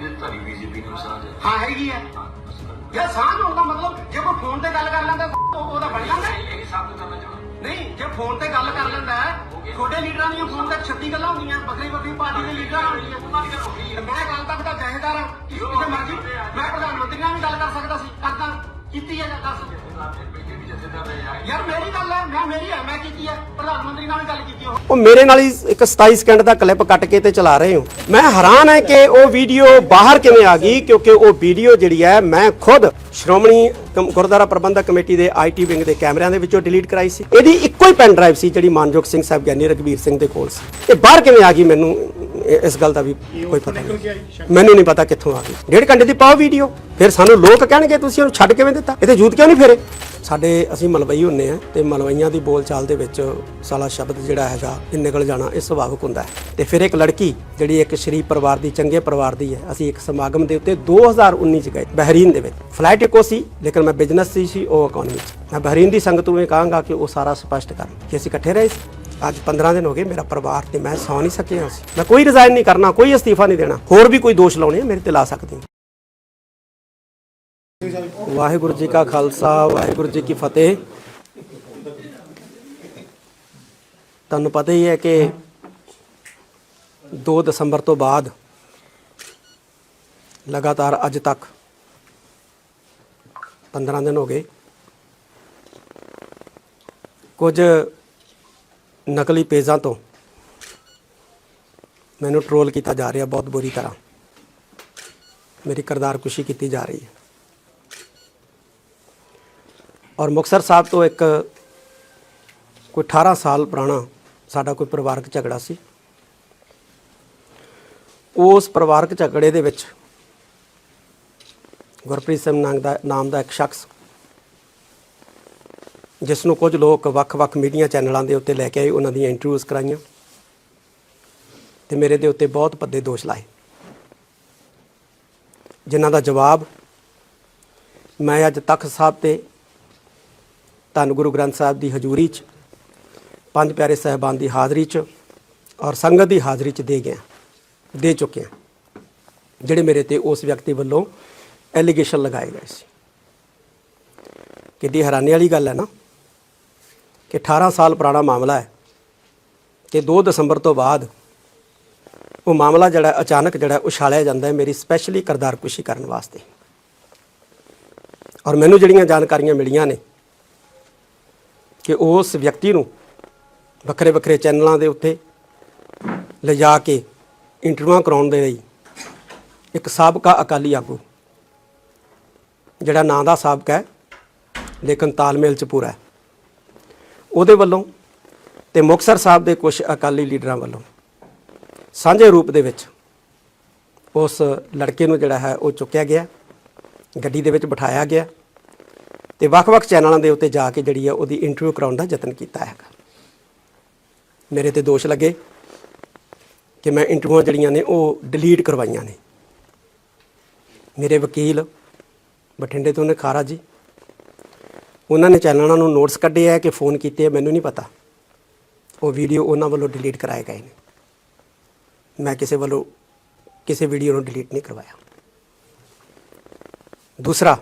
ਕਹਿੰਦੇ ਤੁਹਾਡੀ ਬੀਜੇਪੀ ਨੂੰ ਸਾਂਝ ਹੈ। ਹਾਂ ਹੈਗੀ ਹਾਂ। ਯਾਰ ਸਾਂਝ ਦਾ ਮਤਲਬ ਜੇ ਕੋਈ ਫੋਨ ਤੇ ਗੱਲ ਕਰ ਲੈਂਦਾ ਉਹਦਾ ਬਣ ਜਾਂਦਾ। ਇਹ ਸਾਬਤ ਕਰਨਾ ਚਾਹੁੰਦਾ ਨਹੀਂ ਜੇ ਫੋਨ ਤੇ ਗੱਲ ਕਰ ਲੈਂਦਾ ਹੈ, ਛੋਟੇ ਲੀਡਰਾਂ ਦੀਆਂ ਫੋਨ ਤੇ 36 ਗੱਲਾਂ ਹੁੰਦੀਆਂ ਵੱਖਰੀ ਵੱਖਰੀ ਪਾਰਟੀ ਦੇ ਲੀਡਰਾਂ ਹੁੰਦੀਆਂ। ਉਹਨਾਂ ਦੀ ਗੱਲ ਹੋ ਗਈ। ਮੈਂ ਗੱਲ ਤੱਕ ਦਾ ਜਹੇਦਾਰ ਹਾਂ ਕਿਸੇ ਮਰਜ਼ੀ। ਮੈਂ ਪ੍ਰਧਾਨ ਮੰਤਰੀ ਨਾਲ ਵੀ ਗੱਲ ਕਰ ਸਕਦਾ ਸੀ ਕਰਦਾ। ਕੀਤੀ ਹੈ ਜਾਂ ਦੱਸ। ਯਾਰ ਮੇਰੀ ਗੱਲ ਹੈ, ਮੈਂ ਮੇਰੀ ਹੈ, ਮੈਂ ਕੀਤੀ ਹੈ ਪ੍ਰਧਾਨ ਮੰਤਰੀ ਨਾਲ ਗੱਲ ਕੀਤੀ ਉਹ। ਉਹ ਮੇਰੇ ਨਾਲ ਹੀ ਇੱਕ 27 ਸਕਿੰਟ ਦਾ ਕਲਿੱਪ ਕੱਟ ਕੇ ਤੇ ਚਲਾ ਰਹੇ ਹੋ। ਮੈਂ ਹੈਰਾਨ ਹੈ ਕਿ ਉਹ ਵੀਡੀਓ ਬਾਹਰ ਕਿਵੇਂ ਆ ਗਈ, ਕਿਉਂਕਿ ਉਹ ਵੀਡੀਓ ਜਿਹੜੀ ਹੈ, ਮੈਂ ਖੁਦ ਸ਼੍ਰੋਮਣੀ ਕਮ- ਗੁਰਦੁਆਰਾ ਪ੍ਰਬੰਧਕ ਕਮੇਟੀ ਦੇ ਆਈਟੀ ਵਿੰਗ ਦੇ ਕੈਮਰਿਆਂ ਦੇ ਵਿੱਚੋਂ ਡਿਲੀਟ ਕਰਾਈ ਸੀ। ਇਹਦੀ ਇੱਕੋ ਹੀ ਪੈਨ ਡਰਾਈਵ ਸੀ ਜਿਹੜੀ ਮਾਨਯੋਗ ਸਿੰਘ ਸਾਹਿਬ ਗਿਆਨੀ ਰਘਬੀਰ ਸਿੰਘ ਦੇ ਕੋਲ ਸੀ। ਇਹ ਬਾਹਰ ਕਿਵੇਂ ਆ ਗਈ ਮੈਨੂੰ ਇਹ- ਇਸ ਗੱਲ ਦਾ ਵੀ ਕੋਈ ਪਤਾ ਨਹੀਂ। ਮੈਨੂੰ ਨਹੀਂ ਪਤਾ ਕਿੱਥੋਂ ਆ ਗਈ। ਡੇਢ ਘੰਟੇ ਦੀ ਪਾਓ ਵੀਡੀਓ ਫਿਰ ਸਾਨੂੰ ਲੋਕ ਕਹਿਣਗੇ ਤੁਸੀਂ ਉਹਨੂੰ ਛੱਡ ਕਿਵੇਂ ਦਿੱਤਾ? ਇਹਦੇ ਜੂਤ ਕਿਉਂ ਨਹੀਂ ਫੇਰੇ? ਸਾਡੇ ਅਸੀਂ ਮਲਵਈ ਹੁੰਨੇ ਆ ਤੇ ਮਲਵਈਆਂ ਦੀ ਬੋਲਚਾਲ ਦੇ ਵਿੱਚ ਸਾਲਾ ਸ਼ਬਦ ਜਿਹੜਾ ਹੈਗਾ ਇਹ ਨਿਕਲ ਜਾਣਾ ਇਹ ਸੁਭਾਵਿਕ ਹੁੰਦਾ ਹੈ। ਤੇ ਫਿਰ ਇੱਕ ਲੜਕੀ ਜਿਹੜੀ ਇੱਕ ਸ਼ਰੀਫ ਪਰਿਵਾਰ ਦੀ ਚੰਗੇ ਪਰਿਵਾਰ ਦੀ ਹੈ ਅਸੀਂ ਇੱਕ ਸਮਾਗਮ ਦੇ ਉੱਤੇ 2019 ਚ ਗਏ ਬਹਿਰੀਨ ਦੇ ਵਿੱਚ। ਫਲਾਈਟ ਇੱਕੋ ਸੀ ਲੇਕਿਨ ਮੈਂ ਬਿਜ਼ਨਸ ਸੀ ਸੀ ਉਹ ਇਕਨੋਮੀ ਚ। ਮੈਂ ਬਹਿਰੀਨ ਦੀ ਸੰਗਤ ਨੂੰ ਇਹ ਕਹਾਂਗਾ ਕਿ ਉਹ ਸਾਰਾ ਸਪਸ਼ਟ ਕਰਨ ਕਿ ਅਸੀਂ ਇਕੱਠੇ ਰਹੇ ਸੀ। ਅੱਜ 15 ਦਿਨ ਹੋ ਗਏ ਮੇਰਾ ਪਰਿਵਾਰ ਤੇ ਮੈਂ ਸੌ ਨਹੀਂ ਸਕਿਆ ਸੀ। ਮੈਂ ਕੋਈ ਰਿਜ਼ਾਈਨ ਨਹੀਂ ਕਰਨਾ ਕੋਈ ਅਸਤੀਫਾ ਨਹੀਂ ਦੇਣਾ ਹੋਰ ਵੀ ਕੋਈ ਦੋਸ਼ ਲਾਉਣੇ ਆ, ਮੇਰੇ ਤੇ ਲਾ ਸਕਦੇ ਹੋ। ਵਾਹਿਗੁਰੂ ਜੀ ਕਾ ਖਾਲਸਾ ਵਾਹਿਗੁਰੂ ਜੀ ਕੀ ਫਤਿਹ। ਤੁਹਾਨੂੰ ਪਤਾ ਹੀ ਹੈ ਕਿ 2 ਦਸੰਬਰ ਤੋਂ ਬਾਅਦ ਲਗਾਤਾਰ ਅੱਜ ਤੱਕ 15 ਦਿਨ ਹੋ ਗਏ। ਕੁਝ ਨਕਲੀ ਪੇਜਾਂ ਤੋਂ ਮੈਨੂੰ ਟਰੋਲ ਕੀਤਾ ਜਾ ਰਿਹਾ ਬਹੁਤ ਬੁਰੀ ਤਰ੍ਹਾਂ। ਮੇਰੀ ਕਰਦਾਰ ਕੁਸ਼ੀ ਕੀਤੀ ਜਾ ਰਹੀ ਹੈ। ਔਰ ਮੁਕਤਸਰ ਸਾਹਿਬ ਤੋਂ ਇੱਕ ਕੋਈ 18 ਸਾਲ ਪੁਰਾਣਾ ਸਾਡਾ ਕੋਈ ਪਰਿਵਾਰਕ ਝਗੜਾ ਸੀ। ਉਸ ਪਰਿਵਾਰਕ ਝਗੜੇ ਦੇ ਵਿੱਚ ਗੁਰਪ੍ਰੀਤ ਸਿੰਘ ਨਾਮ ਦਾ ਨਾਮ ਦਾ ਇੱਕ ਸ਼ਖਸ ਜਿਸ ਨੂੰ ਕੁਝ ਲੋਕ ਵੱਖ-ਵੱਖ ਮੀਡੀਆ ਚੈਨਲਾਂ ਦੇ ਉੱਤੇ ਲੈ ਕੇ ਆਏ, ਉਹਨਾਂ ਦੀਆਂ ਇੰਟਰਵਿਊਜ਼ ਕਰਾਈਆਂ। ਤੇ ਮੇਰੇ ਦੇ ਉੱਤੇ ਬਹੁਤ ਪੱਦੇ ਦੋਸ਼ ਲਾਏ। ਜਿਨ੍ਹਾਂ ਦਾ ਜਵਾਬ, ਮੈਂ ਅੱਜ ਤਖਤ ਸਾਹਿਬ ਤੇ ਧੰਨ ਗੁਰੂ ਗ੍ਰੰਥ ਸਾਹਿਬ ਦੀ ਹਜ਼ੂਰੀ 'ਚ, ਪੰਜ ਪਿਆਰੇ ਸਹਿਬਾਨ ਦੀ ਹਾਜ਼ਰੀ 'ਚ ਔਰ ਸੰਗਤ ਦੀ ਹਾਜ਼ਰੀ 'ਚ ਦੇ ਗਿਆ, ਦੇ ਚੁੱਕਿਆ। ਜਿਹੜੇ ਮੇਰੇ ਤੇ ਉਸ ਵਿਅਕਤੀ ਵੱਲੋਂ ਐਲੀਗੇਸ਼ਨ ਲਗਾਏ ਗਏ ਸੀ। ਕਿੱਡੀ ਹੈਰਾਨੀ ਵਾਲੀ ਗੱਲ ਹੈ ਨਾ। ਕਿ 18 ਸਾਲ ਪੁਰਾਣਾ ਮਾਮਲਾ ਹੈ ਕਿ 2 ਦਸੰਬਰ ਤੋਂ ਬਾਅਦ ਉਹ ਮਾਮਲਾ ਜਿਹੜਾ ਅਚਾਨਕ ਜਿਹੜਾ ਉਛਾਲਿਆ ਜਾਂਦਾ ਹੈ ਮੇਰੀ ਸਪੈਸ਼ਲੀ ਕਰਦਾਰਕੁਸ਼ੀ ਕਰਨ ਵਾਸਤੇ। ਔਰ ਮੈਨੂੰ ਜਿਹੜੀਆਂ ਜਾਣਕਾਰੀਆਂ ਮਿਲੀਆਂ ਨੇ ਕਿ ਉਸ ਵਿਅਕਤੀ ਨੂੰ ਵੱਖਰੇ ਵੱਖਰੇ ਚੈਨਲਾਂ ਦੇ ਉੱਤੇ ਲਿਜਾ ਕੇ ਇੰਟਰਵਿਊਆਂ ਕਰਾਉਣ ਦੇ ਲਈ ਇੱਕ ਸਾਬਕਾ ਅਕਾਲੀ ਆਗੂ, ਜਿਹੜਾ ਨਾਂ ਦਾ ਸਾਬਕਾ ਹੈ, ਲੇਕਿਨ ਤਾਲਮੇਲ ਚ ਪੂਰਾ ਹੈ। ਉਹਦੇ ਵੱਲੋਂ ਤੇ ਮੁਕਤਸਰ ਸਾਹਿਬ ਦੇ ਕੁਝ ਅਕਾਲੀ ਲੀਡਰਾਂ ਵੱਲੋਂ ਸਾਂਝੇ ਰੂਪ ਦੇ ਵਿੱਚ ਉਸ ਲੜਕੇ ਨੂੰ ਜਿਹੜਾ ਹੈ ਉਹ ਚੁੱਕਿਆ ਗਿਆ, ਗੱਡੀ ਦੇ ਵਿੱਚ ਬਿਠਾਇਆ ਗਿਆ ਤੇ ਵੱਖ-ਵੱਖ ਚੈਨਲਾਂ ਦੇ ਉੱਤੇ ਜਾ ਕੇ ਜਿਹੜੀ ਹੈ ਉਹਦੀ ਇੰਟਰਵਿਊ ਕਰਾਉਣ ਦਾ ਯਤਨ ਕੀਤਾ ਹੈਗਾ। ਮੇਰੇ ਤੇ ਦੋਸ਼ ਲੱਗੇ ਕਿ ਮੈਂ ਇੰਟਰਵਿਊਆਂ ਜਿਹੜੀਆਂ ਨੇ ਉਹ ਡਿਲੀਟ ਕਰਵਾਈਆਂ ਨੇ। ਮੇਰੇ ਵਕੀਲ ਬਠਿੰਡੇ ਤੋਂ ਨੇ ਜੀ। ਉਹਨਾਂ ਨੇ ਚੈਨਲਾਂ ਨੂੰ ਨੋਟਸ ਕੱਢੇ ਆ ਕਿ ਫੋਨ ਕੀਤੇ ਆ, ਮੈਨੂੰ ਨਹੀਂ ਪਤਾ। ਉਹ ਵੀਡੀਓ ਉਹਨਾਂ ਵੱਲੋਂ ਡਿਲੀਟ ਕਰਾਏ ਗਏ ਨੇ। ਮੈਂ ਕਿਸੇ ਵੱਲੋਂ ਕਿਸੇ ਵੀਡੀਓ ਨੂੰ ਡਿਲੀਟ ਨਹੀਂ ਕਰਵਾਇਆ। ਦੂਸਰਾ,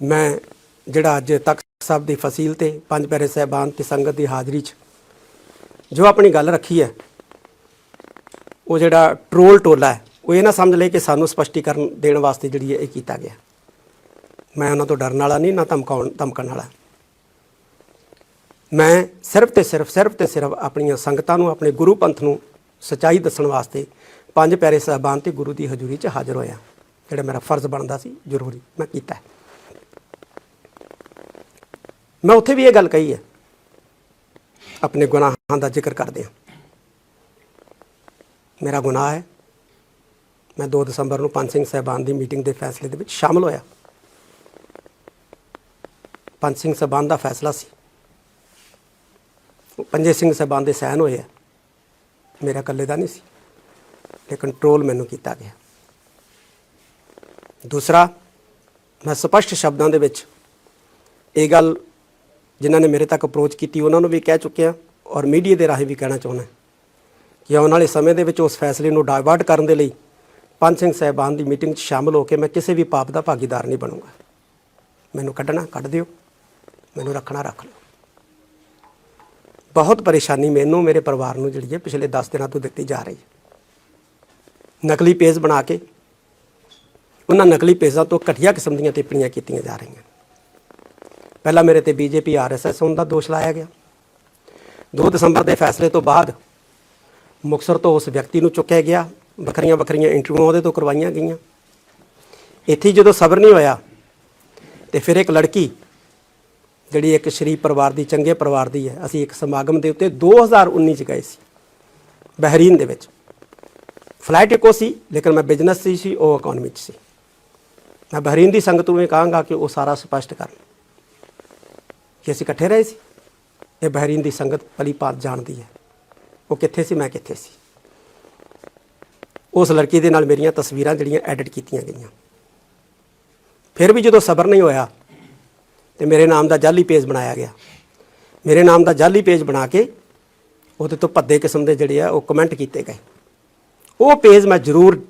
ਮੈਂ ਜਿਹੜਾ ਅੱਜ ਤਖਤ ਸਾਹਿਬ ਦੀ ਫਸੀਲ ਤੇ ਪੰਜ ਪਿਆਰੇ ਸਹਿਬਾਨ ਤੇ ਸੰਗਤ ਦੀ ਹਾਜ਼ਰੀ 'ਚ ਜੋ ਆਪਣੀ ਗੱਲ ਰੱਖੀ ਹੈ, ਉਹ ਜਿਹੜਾ ਟਰੋਲ ਟੋਲਾ ਹੈ, ਉਹ ਇਹ ਨਾ ਸਮਝ ਲੈ ਕਿ ਸਾਨੂੰ ਸਪਸ਼ਟੀਕਰਨ ਦੇਣ ਵਾਸਤੇ ਜਿਹੜੀ ਹੈ ਇਹ ਕੀਤਾ ਗਿਆ। ਮੈਂ ਉਹਨਾਂ ਤੋਂ ਡਰਨ ਵਾਲਾ ਨਹੀਂ, ਨਾ ਧਮਕਾਉਣ, ਧਮਕਣ ਵਾਲਾ। ਮੈਂ ਸਿਰਫ ਤੇ ਸਿਰਫ ਸਿਰਫ ਤੇ ਸਿਰਫ ਆਪਣੀਆਂ ਸੰਗਤਾਂ ਨੂੰ, ਆਪਣੇ ਗੁਰੂ ਪੰਥ ਨੂੰ ਸਚਾਈ ਦੱਸਣ ਵਾਸਤੇ ਪੰਜ ਪਿਆਰੇ ਸਾਹਿਬਾਨ ਤੇ ਗੁਰੂ ਦੀ ਹਜ਼ੂਰੀ 'ਚ ਹਾਜ਼ਰ ਹੋਇਆ। ਜਿਹੜਾ ਮੇਰਾ ਫਰਜ਼ ਬਣਦਾ ਸੀ, ਜ਼ਰੂਰੀ ਮੈਂ ਕੀਤਾ। ਮੈਂ ਉੱਥੇ ਵੀ ਇਹ ਗੱਲ ਕਹੀ ਹੈ। ਆਪਣੇ ਗੁਨਾਹਾਂ ਦਾ ਜ਼ਿਕਰ ਕਰਦੇ ਹਾਂ। ਮੇਰਾ ਗੁਨਾਹ ਹੈ। ਮੈਂ 2 ਦਸੰਬਰ ਨੂੰ ਪੰਜ ਸਿੰਘ ਸਾਹਿਬਾਨ ਦੀ ਮੀਟਿੰਗ ਦੇ ਫੈਸਲੇ ਦੇ ਵਿੱਚ ਸ਼ਾਮਲ ਹੋਇਆ। ਪੰਜ ਸਿੰਘ ਸਾਹਿਬਾਨ ਦਾ ਫੈਸਲਾ ਸੀ। ਪੰਜੇ ਸਿੰਘ ਸਾਹਿਬਾਨ ਦੇ ਸਹਿਨ ਹੋਏ ਆ। ਮੇਰਾ ਇਕੱਲੇ ਦਾ ਨਹੀਂ ਸੀ, ਲੇਕਿਨ ਕੰਟਰੋਲ ਮੈਨੂੰ ਕੀਤਾ ਗਿਆ। ਦੂਸਰਾ, ਮੈਂ ਸਪਸ਼ਟ ਸ਼ਬਦਾਂ ਦੇ ਵਿੱਚ ਇਹ ਗੱਲ ਜਿਨ੍ਹਾਂ ਨੇ ਮੇਰੇ ਤੱਕ ਅਪਰੋਚ ਕੀਤੀ, ਉਹਨਾਂ ਨੂੰ ਵੀ ਕਹਿ ਚੁੱਕਿਆ ਔਰ ਮੀਡੀਆ ਦੇ ਰਾਹੀਂ ਵੀ ਕਹਿਣਾ ਚਾਹੁੰਦਾ ਕਿ ਆਉਣ ਵਾਲੇ ਸਮੇਂ ਦੇ ਵਿੱਚ ਉਸ ਫੈਸਲੇ ਨੂੰ ਡਾਇਵਰਟ ਕਰਨ ਦੇ ਲਈ ਪੰਜ ਸਿੰਘ ਸਾਹਿਬਾਨ ਦੀ ਮੀਟਿੰਗ 'ਚ ਸ਼ਾਮਲ ਹੋ ਕੇ ਮੈਂ ਕਿਸੇ ਵੀ ਪਾਪ ਦਾ ਭਾਗੀਦਾਰ ਨਹੀਂ ਬਣੂੰਗਾ। ਮੈਨੂੰ ਕੱਢਣਾ, ਕੱਢ ਦਿਓ। ਮੈਨੂੰ ਰੱਖਣਾ ਰੱਖ ਲਓ। ਬਹੁਤ ਪਰੇਸ਼ਾਨੀ ਮੈਨੂੰ, ਮੇਰੇ ਪਰਿਵਾਰ ਨੂੰ ਜਿਹੜੀ ਹੈ ਪਿਛਲੇ 10 ਦਿਨਾਂ ਤੋਂ ਦਿੱਤੀ ਜਾ ਰਹੀ ਹੈ। ਨਕਲੀ ਪੇਜ ਬਣਾ ਕੇ, ਉਹਨਾਂ ਨਕਲੀ ਪੇਜਾਂ ਤੋਂ ਘਟੀਆ ਕਿਸਮ ਦੀਆਂ ਟਿੱਪਣੀਆਂ ਕੀਤੀਆਂ ਜਾ ਰਹੀਆਂ। ਪਹਿਲਾਂ ਮੇਰੇ ਤੇ ਬੀਜੇਪੀ, ਆਰਐਸਐਸ, ਹੋਣ ਦਾ ਦੋਸ਼ ਲਾਇਆ ਗਿਆ। 2 ਦਸੰਬਰ ਦੇ ਫੈਸਲੇ ਤੋਂ ਬਾਅਦ ਮੁਕਤਸਰ ਤੋਂ ਉਸ ਵਿਅਕਤੀ ਨੂੰ ਚੁੱਕਿਆ ਗਿਆ। ਵੱਖਰੀਆਂ ਵੱਖਰੀਆਂ ਇੰਟਰਵਿਊਆਂ ਉਹਦੇ ਤੋਂ ਕਰਵਾਈਆਂ ਗਈਆਂ। ਇੱਥੇ ਜਦੋਂ ਸਬਰ ਨਹੀਂ ਹੋਇਆ ਤੇ ਫਿਰ ਇੱਕ ਲੜਕੀ ਜਿਹੜੀ ਇੱਕ ਸ਼ਰੀਫ ਪਰਿਵਾਰ ਦੀ, ਚੰਗੇ ਪਰਿਵਾਰ ਦੀ ਹੈ। ਅਸੀਂ ਇੱਕ ਸਮਾਗਮ ਦੇ ਉੱਤੇ 2019 ਚ ਗਏ ਸੀ, ਬਹਿਰੀਨ ਦੇ ਵਿੱਚ। ਫਲਾਈਟ ਇੱਕੋ ਸੀ, ਲੇਕਿਨ ਮੈਂ ਬਿਜ਼ਨਸ ਸੀ ਸੀ, ਉਹ ਇਕਨੋਮੀ ਚ ਸੀ। ਮੈਂ ਬਹਿਰੀਨ ਦੀ ਸੰਗਤ ਨੂੰ ਇਹ ਕਹਾਂਗਾ ਕਿ ਉਹ ਸਾਰਾ ਸਪਸ਼ਟ ਕਰਨ ਕਿ ਅਸੀਂ ਇਕੱਠੇ ਰਹੇ ਸੀ। ਇਹ ਬਹਿਰੀਨ ਦੀ ਸੰਗਤ ਭਲੀ ਭਾਂਤ ਜਾਣਦੀ ਹੈ। ਉਹ ਕਿੱਥੇ ਸੀ, ਮੈਂ ਕਿੱਥੇ ਸੀ? ਉਸ ਲੜਕੀ ਦੇ ਨਾਲ ਮੇਰੀਆਂ ਤਸਵੀਰਾਂ ਜਿਹੜੀਆਂ ਐਡਿਟ ਕੀਤੀਆਂ ਗਈਆਂ। ਫਿਰ ਵੀ ਜਦੋਂ ਸਬਰ ਨਹੀਂ ਹੋਇਆ ਤੇ ਮੇਰੇ ਨਾਮ ਦਾ ਜਾਲੀ ਪੇਜ ਬਣਾਇਆ ਗਿਆ। ਮੇਰੇ ਨਾਮ ਦਾ ਜਾਲੀ ਪੇਜ ਬਣਾ ਕੇ ਉਹਦੇ ਤੋਂ ਭੱਦੇ ਕਿਸਮ ਦੇ ਜਿਹੜੇ ਆ ਉਹ ਕਮੈਂਟ ਕੀਤੇ ਗਏ। ਉਹ ਪੇਜ ਮੈਂ ਜ਼ਰੂਰ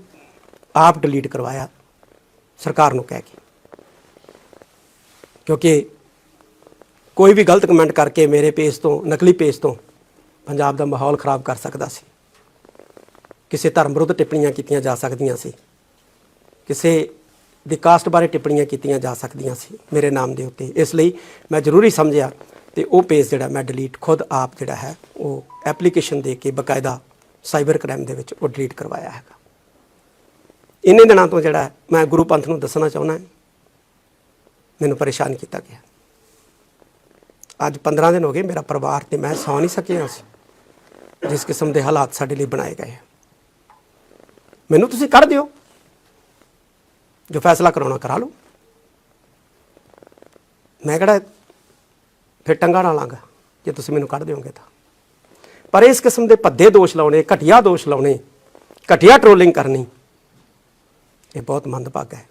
ਆਪ ਡਿਲੀਟ ਕਰਵਾਇਆ, ਸਰਕਾਰ ਨੂੰ ਕਹਿ ਕੇ। ਕਿਉਂਕਿ ਕੋਈ ਵੀ ਗਲਤ ਕਮੈਂਟ ਕਰਕੇ ਮੇਰੇ ਪੇਜ ਤੋਂ, ਨਕਲੀ ਪੇਜ ਤੋਂ ਪੰਜਾਬ ਦਾ ਮਾਹੌਲ ਖਰਾਬ ਕਰ ਸਕਦਾ ਸੀ। ਕਿਸੇ ਧਰਮ ਵਿਰੁੱਧ ਟਿੱਪਣੀਆਂ ਕੀਤੀਆਂ ਜਾ ਸਕਦੀਆਂ ਸੀ। ਕਿਸੇ ਦੀ ਕਾਸਟ ਬਾਰੇ ਟਿੱਪਣੀਆਂ ਕੀਤੀਆਂ ਜਾ ਸਕਦੀਆਂ ਸੀ ਮੇਰੇ ਨਾਮ ਦੇ ਉੱਤੇ। ਇਸ ਲਈ ਮੈਂ ਜ਼ਰੂਰੀ ਸਮਝਿਆ ਤੇ ਉਹ ਪੇਜ ਜਿਹੜਾ ਮੈਂ ਡਿਲੀਟ ਖੁਦ ਆਪ ਜਿਹੜਾ ਹੈ, ਉਹ ਐਪਲੀਕੇਸ਼ਨ ਦੇ ਕੇ ਬਕਾਇਦਾ ਸਾਈਬਰ ਕ੍ਰਾਈਮ ਦੇ ਵਿੱਚ ਉਹ ਡਿਲੀਟ ਕਰਵਾਇਆ ਹੈਗਾ। ਇੰਨੇ ਦਿਨਾਂ ਤੋਂ ਜਿਹੜਾ ਮੈਂ ਗੁਰੂ ਪੰਥ ਨੂੰ ਦੱਸਣਾ ਚਾਹੁੰਦਾ ਮੈਨੂੰ ਪਰੇਸ਼ਾਨ ਕੀਤਾ ਗਿਆ। ਅੱਜ 15 ਦਿਨ ਹੋ ਗਏ ਮੇਰਾ ਪਰਿਵਾਰ ਤੇ ਮੈਂ ਸੌ ਨਹੀਂ ਸਕਿਆ ਸੀ, ਜਿਸ ਕਿਸਮ ਦੇ ਹਾਲਾਤ ਸਾਡੇ ਲਈ ਬਣਾਏ ਗਏ ਮੈਨੂੰ ਤੁਸੀਂ ਕੱਢ ਦਿਓ। ਜੋ ਫੈਸਲਾ ਕਰਾਉਣਾ ਕਰਾ ਲਓ। ਮੈਂ ਕਿਹੜਾ ਫਿਰ ਟੰਗਾ ਨਾ ਲਾਂਗਾ ਜੇ ਤੁਸੀਂ ਮੈਨੂੰ ਕੱਢ ਦਿਓਗੇ ਤਾਂ। ਪਰ ਇਸ ਕਿਸਮ ਦੇ ਭੱਦੇ ਦੋਸ਼ ਲਾਉਣੇ, ਘਟੀਆ ਦੋਸ਼ ਲਾਉਣੇ, ਘਟੀਆ ਟ੍ਰੋਲਿੰਗ ਕਰਨੀ, ਇਹ ਬਹੁਤ ਮੰਦਭਾਗਾ ਹੈ।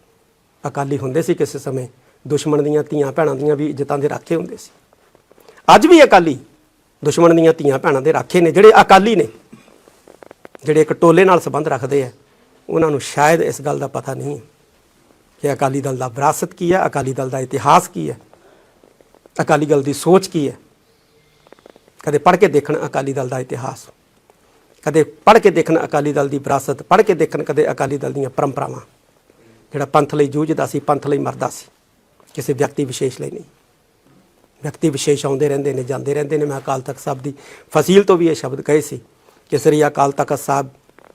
ਅਕਾਲੀ ਹੁੰਦੇ ਸੀ ਕਿਸੇ ਸਮੇਂ, ਦੁਸ਼ਮਣ ਦੀਆਂ ਧੀਆਂ ਭੈਣਾਂ ਦੀਆਂ ਵੀ ਇੱਜ਼ਤਾਂ ਦੇ ਰਾਖੇ ਹੁੰਦੇ ਸੀ। ਅੱਜ ਵੀ ਅਕਾਲੀ ਦੁਸ਼ਮਣ ਦੀਆਂ ਧੀਆਂ ਭੈਣਾਂ ਦੇ ਰਾਖੇ ਨੇ, ਜਿਹੜੇ ਅਕਾਲੀ ਨੇ, ਜਿਹੜੇ ਇੱਕ ਟੋਲੇ ਨਾਲ ਸੰਬੰਧ ਰੱਖਦੇ ਆ, ਉਹਨਾਂ ਨੂੰ ਸ਼ਾਇਦ ਇਸ ਗੱਲ ਦਾ ਪਤਾ ਨਹੀਂ। ਹੈ ਕਿ ਅਕਾਲੀ ਦਲ ਦਾ ਵਿਰਾਸਤ ਕੀ ਹੈ, ਅਕਾਲੀ ਦਲ ਦਾ ਇਤਿਹਾਸ ਕੀ ਹੈ, ਅਕਾਲੀ ਦਲ ਦੀ ਸੋਚ ਕੀ ਹੈ। ਕਦੇ ਪੜ੍ਹ ਕੇ ਦੇਖਣ ਅਕਾਲੀ ਦਲ ਦਾ ਇਤਿਹਾਸ, ਕਦੇ ਪੜ੍ਹ ਕੇ ਦੇਖਣ ਅਕਾਲੀ ਦਲ ਦੀ ਵਿਰਾਸਤ, ਪੜ੍ਹ ਕੇ ਦੇਖਣ ਕਦੇ ਅਕਾਲੀ ਦਲ ਦੀਆਂ ਪਰੰਪਰਾਵਾਂ। ਜਿਹੜਾ ਪੰਥ ਲਈ ਜੂਝਦਾ ਸੀ, ਪੰਥ ਲਈ ਮਰਦਾ ਸੀ, ਕਿਸੇ ਵਿਅਕਤੀ ਵਿਸ਼ੇਸ਼ ਲਈ ਨਹੀਂ। ਵਿਅਕਤੀ ਵਿਸ਼ੇਸ਼ ਆਉਂਦੇ ਰਹਿੰਦੇ ਨੇ, ਜਾਂਦੇ ਰਹਿੰਦੇ ਨੇ। ਮੈਂ ਅਕਾਲ ਤਖਤ ਸਾਹਿਬ ਦੀ ਫਸੀਲ ਤੋਂ ਵੀ ਇਹ ਸ਼ਬਦ ਕਹੇ ਸੀ ਕਿ ਸ੍ਰੀ ਅਕਾਲ ਤਖਤ ਸਾਹਿਬ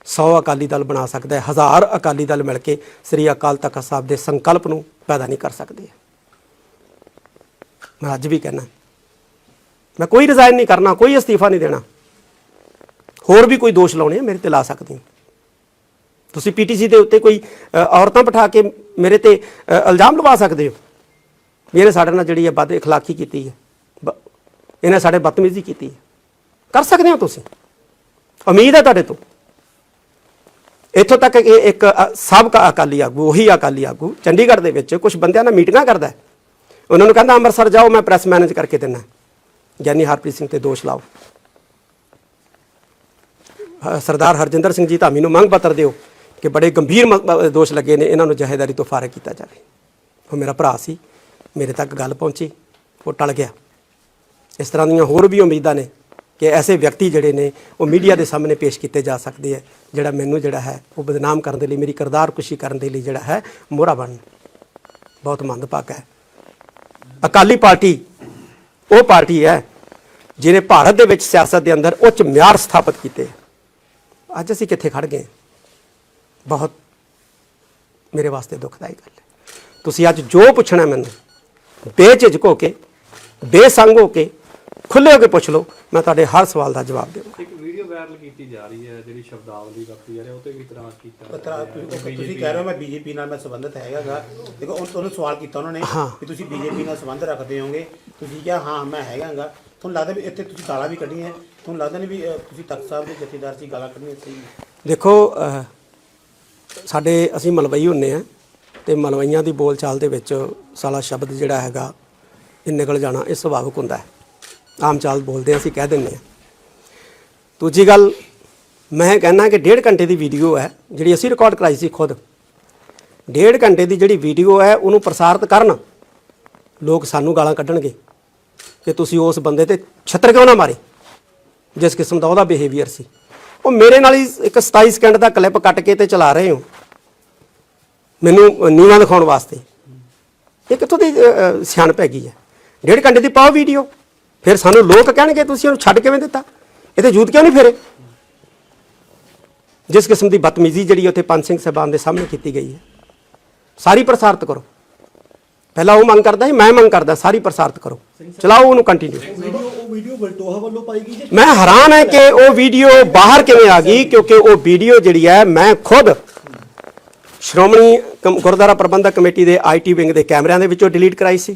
100 ਅਕਾਲੀ ਦਲ ਬਣਾ ਸਕਦਾ ਹੈ ਹਜ਼ਾਰ ਅਕਾਲੀ ਦਲ ਮਿਲ ਕੇ ਸ੍ਰੀ ਅਕਾਲ ਤਖਤ ਸਾਹਿਬ ਦੇ ਸੰਕਲਪ ਨੂੰ ਪੈਦਾ ਨਹੀਂ ਕਰ ਸਕਦੇ ਮੈਂ ਅੱਜ ਵੀ ਕਹਿਣਾ ਮੈਂ ਕੋਈ ਰਿਜ਼ਾਈਨ ਨਹੀਂ ਕਰਨਾ ਕੋਈ ਅਸਤੀਫਾ ਨਹੀਂ ਦੇਣਾ ਹੋਰ ਵੀ ਕੋਈ ਦੋਸ਼ ਲਾਉਣੇ ਆ ਮੇਰੇ ਤੇ ਲਾ ਸਕਦੇ ਹੋ ਤੁਸੀਂ ਪੀਟੀਸੀ ਦੇ ਉੱਤੇ ਕੋਈ ਅ, ਔਰਤਾਂ ਬਿਠਾ ਕੇ ਮੇਰੇ ਤੇ ਅ, ਇਲਜ਼ਾਮ ਲਵਾ ਸਕਦੇ ਹੋ ਵੀ ਇਹਨੇ ਸਾਡੇ ਨਾਲ ਜਿਹੜੀ ਹੈ ਬਦ اخلاقی ਕੀਤੀ ਹੈ ਬ- ਇਹਨੇ ਸਾਡੇ ਬਦਤਮੀਜ਼ੀ ਕੀਤੀ ਹੈ ਕਰ ਸਕਦੇ ਹੋ ਤੁਸੀਂ ਉਮੀਦ ਹੈ ਤੁਹਾਡੇ ਤੋਂ ਇੱਥੋਂ ਤੱਕ ਕਿ ਇੱਕ ਅ, ਸਾਬਕਾ ਅਕਾਲੀ ਆਗੂ ਉਹੀ ਅਕਾਲੀ ਆਗੂ ਚੰਡੀਗੜ੍ਹ ਦੇ ਵਿੱਚ ਕੁਝ ਬੰਦਿਆਂ ਨਾਲ ਮੀਟਿੰਗਾਂ ਕਰਦਾ ਉਹਨਾਂ ਨੂੰ ਕਹਿੰਦਾ ਅੰਮ੍ਰਿਤਸਰ ਜਾਓ ਮੈਂ ਪ੍ਰੈਸ ਮੈਨੇਜ ਕਰਕੇ ਦਿੰਦਾ ਗਿਆਨੀ ਹਰਪ੍ਰੀਤ ਸਿੰਘ ਤੇ ਦੋਸ਼ ਲਾਓ। ਅ, ਸਰਦਾਰ ਹਰਜਿੰਦਰ ਸਿੰਘ ਜੀ ਧਾਮੀ ਨੂੰ ਮੰਗ ਪੱਤਰ ਦਿਓ ਕਿ ਬੜੇ ਗੰਭੀਰ ਦੋਸ਼ ਲੱਗੇ ਨੇ ਇਹਨਾਂ ਨੂੰ ਜਹੇਦਾਰੀ ਤੋਂ ਫਾਰਗ ਕੀਤਾ ਜਾਵੇ। ਉਹ ਮੇਰਾ ਭਰਾ ਸੀ ਮੇਰੇ ਤੱਕ ਗੱਲ ਪਹੁੰਚੀ ਉਹ ਟਲ ਗਿਆ। ਇਸ ਤਰ੍ਹਾਂ ਦੀਆਂ ਹੋਰ ਵੀ ਉਮੀਦਾਂ ਨੇ। ਕਿ ਐਸੇ ਵਿਅਕਤੀ ਜਿਹੜੇ ਨੇ, ਉਹ ਮੀਡੀਆ ਦੇ ਸਾਹਮਣੇ ਪੇਸ਼ ਕੀਤੇ ਜਾ ਸਕਦੇ ਹੈ ਜਿਹੜਾ ਮੈਨੂੰ ਜਿਹੜਾ ਹੈ, ਉਹ ਬਦਨਾਮ ਕਰਨ ਦੇ ਲਈ, ਮੇਰੀ ਕਿਰਦਾਰ ਕੁਸ਼ੀ ਕਰਨ ਦੇ ਲਈ ਜਿਹੜਾ ਹੈ, ਮੋਹਰਾ ਬਣ। ਬਹੁਤ ਮੰਦਭਾਗਾ ਹੈ। ਅਕਾਲੀ ਪਾਰਟੀ, ਉਹ ਪਾਰਟੀ ਹੈ, ਜਿਹਨੇ ਭਾਰਤ ਦੇ ਵਿੱਚ ਸਿਆਸਤ ਦੇ ਅੰਦਰ ਉੱਚ ਮਿਆਰ ਸਥਾਪਿਤ ਕੀਤੇ। ਅੱਜ ਅਸੀਂ ਕਿੱਥੇ ਖੜ ਗਏ? ਬਹੁਤ ਮੇਰੇ ਵਾਸਤੇ ਦੁਖਦਾਈ ਗੱਲ ਹੈ। ਤੁਸੀਂ ਅੱਜ ਜੋ ਪੁੱਛਣਾ ਮੈਨੂੰ, ਬੇਝਿਜਕ ਹੋ ਕੇ, ਬੇਸੰਗ ਹੋ ਕੇ ਖੁੱਲੇ ਹੋ ਕੇ ਪੁੱਛ ਲਓ ਮੈਂ ਤੁਹਾਡੇ ਹਰ ਸਵਾਲ ਦਾ ਜਵਾਬ ਦੇਵਾਂਗਾ ਇੱਕ ਵੀਡੀਓ ਵਾਇਰਲ ਕੀਤੀ ਜਾ ਰਹੀ ਹੈ ਜਿਹੜੀ ਸ਼ਬਦਾਵਲੀ ਵਰਤੀ ਜਾ ਰਹੀ ਹੈ ਉਹ ਤੇ ਵੀ ਇਤਰਾਜ਼ ਕੀਤਾ ਪਤਰਾ ਤੁਸੀਂ ਤੁਸੀਂ ਕਹਿ ਰਹੇ ਹੋ ਮੈਂ ਬੀਜੇਪੀ ਨਾਲ ਮੈਂ ਸੰਬੰਧਿਤ ਹੈਗਾਗਾ। ਦੇਖੋ ਉਹ- ਉਹਨੂੰ ਸਵਾਲ ਕੀਤਾ ਉਹਨਾਂ ਨੇ ਹਾਂ। ਕਿ ਤੁਸੀਂ ਬੀਜੇਪੀ ਨਾਲ ਸੰਬੰਧ ਰੱਖਦੇ ਹੋਗੇ ਤੁਸੀਂ ਕਿਹਾ ਹਾਂ ਮੈਂ ਹੈਗਾਗਾ। ਤੁਹਾਨੂੰ ਲੱਗਦਾ ਵੀ ਇੱਥੇ ਤੁਸੀਂ ਗਾਲਾਂ ਵੀ ਕੱਢੀਆਂ ਤੁਹਾਨੂੰ ਲੱਗਦਾ ਨਹੀਂ ਵੀ ਅਹ, ਤੁਸੀਂ ਤਖਤ ਸਾਹਿਬ ਦੇ ਜਥੇਦਾਰ ਸੀ ਗਾਲਾਂ ਕੱਢੀਆਂ ਸੀ? ਦੇਖੋ ਅਹ, ਸਾਡੇ ਅਸੀਂ ਮਲਵਈ ਹੁੰਨੇ ਆ ਤੇ ਮਲਵਈਆਂ ਦੀ ਬੋਲਚਾਲ ਦੇ ਵਿੱਚ ਸਾਲਾ ਸ਼ਬਦ ਜਿਹੜਾ ਹੈਗਾ ਇਹ ਨਿਕਲ ਜਾਣਾ ਇਹ ਸੁਭਾਵਿਕ ਹੁੰਦਾ ਹੈ। ਆਮ ਚਾਲ ਬੋਲਦੇ ਹਾਂ, ਅਸੀਂ ਕਹਿ ਦਿੰਨੇ ਆ ਦੂਜੀ ਗੱਲ ਮੈਂ ਕਹਿੰਦਾ ਕਿ ਡੇਢ ਘੰਟੇ ਦੀ ਵੀਡੀਓ ਹੈ ਜਿਹੜੀ ਅਸੀਂ ਰਿਕਾਰਡ ਕਰਾਈ ਸੀ ਖੁਦ। ਡੇਢ ਘੰਟੇ ਦੀ ਜਿਹੜੀ ਵੀਡੀਓ ਹੈ ਉਹਨੂੰ ਪ੍ਰਸਾਰਿਤ ਕਰਨ ਲੋਕ ਸਾਨੂੰ ਗਾਲਾਂ ਕੱਢਣਗੇ ਕਿ ਤੁਸੀਂ ਉਸ ਬੰਦੇ ਤੇ ਛੱਤਰ ਕਿਉਂ ਨਾ ਮਾਰੇ ਜਿਸ ਕਿਸਮ ਦਾ ਉਹਦਾ ਬਿਹੇਵੀਅਰ ਸੀ। ਉਹ ਮੇਰੇ ਨਾਲ ਹੀ ਇੱਕ 27 ਸਕਿੰਟ ਦਾ ਕਲਿੱਪ ਕੱਟ ਕੇ ਤੇ ਚਲਾ ਰਹੇ ਹੋ ਮੈਨੂੰ ਨੀਵਾਂ ਦਿਖਾਉਣ ਵਾਸਤੇ। ਇਹ ਕਿੱਥੋਂ ਦੀ ਅ, ਅ, ਸਿਆਣਪ ਹੈਗੀ ਹੈ? ਡੇਢ ਘੰਟੇ ਦੀ ਪਾਓ ਵੀਡੀਓ ਫਿਰ ਸਾਨੂੰ ਲੋਕ ਕਹਿਣਗੇ, ਤੁਸੀਂ ਉਹਨੂੰ ਛੱਡ ਕਿਵੇਂ ਦਿੱਤਾ? ਇਹਦੇ ਜੂਤ ਕਿਉਂ ਨਹੀਂ ਫੇਰੇ? ਜਿਸ ਕਿਸਮ ਦੀ ਬਦਤਮੀਜ਼ੀ ਜਿਹੜੀ ਉੱਥੇ ਪੰਜ ਸਿੰਘ ਸਾਹਿਬਾਨ ਦੇ ਸਾਹਮਣੇ ਕੀਤੀ ਗਈ ਹੈ, ਸਾਰੀ ਪ੍ਰਸਾਰਿਤ ਕਰੋ। ਪਹਿਲਾਂ ਉਹ ਮੰਗ ਕਰਦਾ ਸੀ, ਮੈਂ ਮੰਗ ਕਰਦਾ, ਸਾਰੀ ਪ੍ਰਸਾਰਿਤ ਕਰੋ। ਚਲਾਓ ਉਹਨੂੰ ਕੰਟੀਨਿਊ ਉਹ ਵੀਡੀਓ ਵਲਟੋਹਾ ਵੱਲੋਂ ਪਾਈ ਗਈ ਮੈਂ ਹੈਰਾਨ ਹੈ ਕਿ ਉਹ ਵੀਡੀਓ ਬਾਹਰ ਕਿਵੇਂ ਆ ਗਈ, ਕਿਉਂਕਿ ਉਹ ਵੀਡੀਓ ਜਿਹੜੀ ਹੈ, ਮੈਂ ਖੁਦ ਸ਼੍ਰੋਮਣੀ ਕਮ- ਗੁਰਦੁਆਰਾ ਪ੍ਰਬੰਧਕ ਕਮੇਟੀ ਦੇ ਆਈਟੀ ਵਿੰਗ ਦੇ ਕੈਮਰਿਆਂ ਦੇ ਵਿੱਚੋਂ ਡਿਲੀਟ ਕਰਾਈ ਸੀ।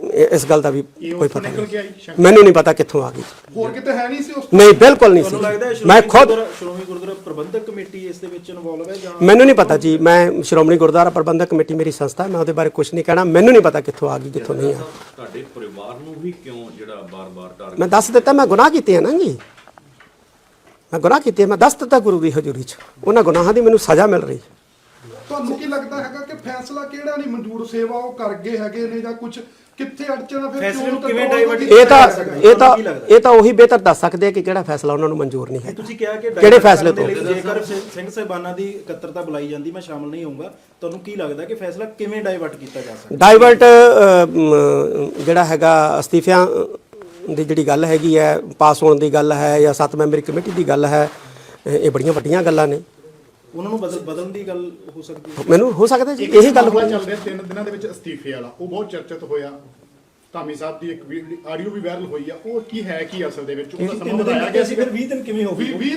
ਇਹ- ਇਸ ਗੱਲ ਦਾ ਵੀ ਕੋਈ ਪਤਾ ਨਹੀਂ। ਮੈਨੂੰ ਨਹੀਂ ਪਤਾ ਕਿੱਥੋਂ ਆ ਗਈ। ਹੋਰ ਕਿਤੇ ਹੈ ਨਹੀਂ ਸੀ ਉਸ ਨਹੀਂ ਬਿਲਕੁਲ ਨਹੀਂ ਤੁਹਾਨੂੰ ਲੱਗਦਾ ਹੈ ਸੀ ਮੈਂ ਖੁਦ ਗੁਰਦੁਆਰਾ- ਸ਼੍ਰੋਮਣੀ ਗੁਰਦੁਆਰਾ ਪ੍ਰਬੰਧਕ ਕਮੇਟੀ ਇਸ ਦੇ ਵਿੱਚ ਇਨਵੋਲਵ ਹੈ ਜਾਂ ਮੈਨੂੰ ਨਹੀਂ ਪਤਾ ਜੀ। ਮੈਂ ਸ਼੍ਰੋਮਣੀ ਗੁਰਦੁਆਰਾ ਪ੍ਰਬੰਧਕ ਕਮੇਟੀ ਮੇਰੀ ਸੰਸਥਾ ਹੈ, ਮੈਂ ਉਹਦੇ ਬਾਰੇ ਕੁਝ ਨਹੀਂ ਕਹਿਣਾ। ਮੈਨੂੰ ਨਹੀਂ ਪਤਾ ਕਿੱਥੋਂ ਆ ਗਈ ਕਿੱਥੋਂ ਨਹੀਂ ਆ। ਤੁਹਾਡੇ ਪਰਿਵਾਰ ਨੂੰ ਵੀ ਕਿਉਂ ਜਿਹੜਾ ਬਾਰ-ਬਾਰ ਟਾਰਗੇਟ ਮੈਂ ਦੱਸ ਦਿੱਤਾ ਮੈਂ ਗੁਨਾਹ ਕੀਤੇ ਆ ਨਾ ਜੀ। ਮੈਂ ਗੁਨਾਹ ਕੀਤੇ ਆ, ਮੈਂ ਦੱਸ ਦਿੱਤਾ ਗੁਰੂ ਦੀ ਹਜ਼ੂਰੀ 'ਚ। ਉਹਨਾਂ ਗੁਨਾਹਾਂ ਦੀ ਮੈਨੂੰ ਸਜ਼ਾ ਮਿਲ ਰਹੀ। ਹੈ ਤੁਹਾਨੂੰ ਕੀ ਲੱਗਦਾ ਹੈਗਾ ਕਿ ਫੈਸਲਾ ਕਿਹੜਾ ਨਹੀਂ? ਮਨਜ਼ੂਰ ਸੇਵਾ ਉਹ ਕਰ ਗਏ ਹੈਗੇ ਨੇ ਜਾਂ ਕੁਝ ਕਿੱਥੇ ਅੜਚਣ ਫਿਰ ਫੈਸਲੇ ਕਿਉਂ ਨੂੰ ਕਿਵੇਂ ਕੀਤੀ ਇਹ ਤਾਂ? ਇਹ ਤਾਂ? ਇਹ ਤਾਂ ਉਹੀ ਬਿਹਤਰ ਦੱਸ ਸਕਦੇ ਆ ਕਿ ਕਿਹੜਾ ਫੈਸਲਾ ਉਹਨਾਂ ਨੂੰ ਮਨਜ਼ੂਰ ਨਹੀਂ ਹੈ ਤੁਸੀਂ ਕਿਹਾ ਕਿ ਕਿਹੜੇ ਫੈਸਲੇ ਤੋਂ? ਜੇਕਰ ਸਿੰਘ- ਸਾਹਿਬਾਨਾਂ ਦੀ ਇਕੱਤਰਤਾ ਬੁਲਾਈ ਜਾਂਦੀ ਮੈਂ ਸ਼ਾਮਲ ਨਹੀਂ ਹੋਊਂਗਾ। ਤੁਹਾਨੂੰ ਕੀ ਲੱਗਦਾ ਕਿ ਫੈਸਲਾ ਕਿਵੇਂ ਡਾਇਵਰਟ ਕੀਤਾ ਜਾ ਸਕਦਾ? ਮ, ਜਿਹੜਾ ਹੈਗਾ ਅਸਤੀਫਿਆਂ ਦੀ ਜਿਹੜੀ ਗੱਲ ਹੈਗੀ ਹੈ ਪਾਸ ਹੋਣ ਦੀ ਗੱਲ ਹੈ ਜਾਂ ਸੱਤ ਮੈਂਬਰੀ ਕਮੇਟੀ ਦੀ ਗੱਲ ਹੈ ਇਹ ਬੜੀਆਂ ਵੱਡੀਆਂ ਗੱਲਾਂ ਨੇ। ਉਹਨਾਂ ਨੂੰ ਬਦਲ ਬਦਲਣ ਦੀ ਗੱਲ ਹੋ ਸਕਦੀ ਹੈ। ਮੈਨੂੰ ਹੋ ਸਕਦਾ ਜੀ ਇਹੀ ਗੱਲ ਹੋਈ ਚੱਲ ਰਿਹਾ ਤਿੰਨ ਦਿਨਾਂ ਦੇ ਵਿੱਚ ਅਸਤੀਫੇ ਵਾਲਾ ਉਹ ਬਹੁਤ ਚਰਚਿਤ ਹੋਇਆ। ਧਾਮੀ ਸਾਹਿਬ ਦੀ ਇੱਕ ਆਡੀਓ ਵੀ ਵਾਇਰਲ ਹੋਈ ਆ ਉਹ ਕੀ ਹੈ ਕੀ ਅਸਲ ਦੇ ਵਿੱਚ? ਉਹਦਾ ਸਮਾਂ ਵਧਾਇਆ ਗਿਆ ਸੀ ਫਿਰ 20 ਦਿਨ ਕਿਵੇਂ ਹੋ ਗਏ?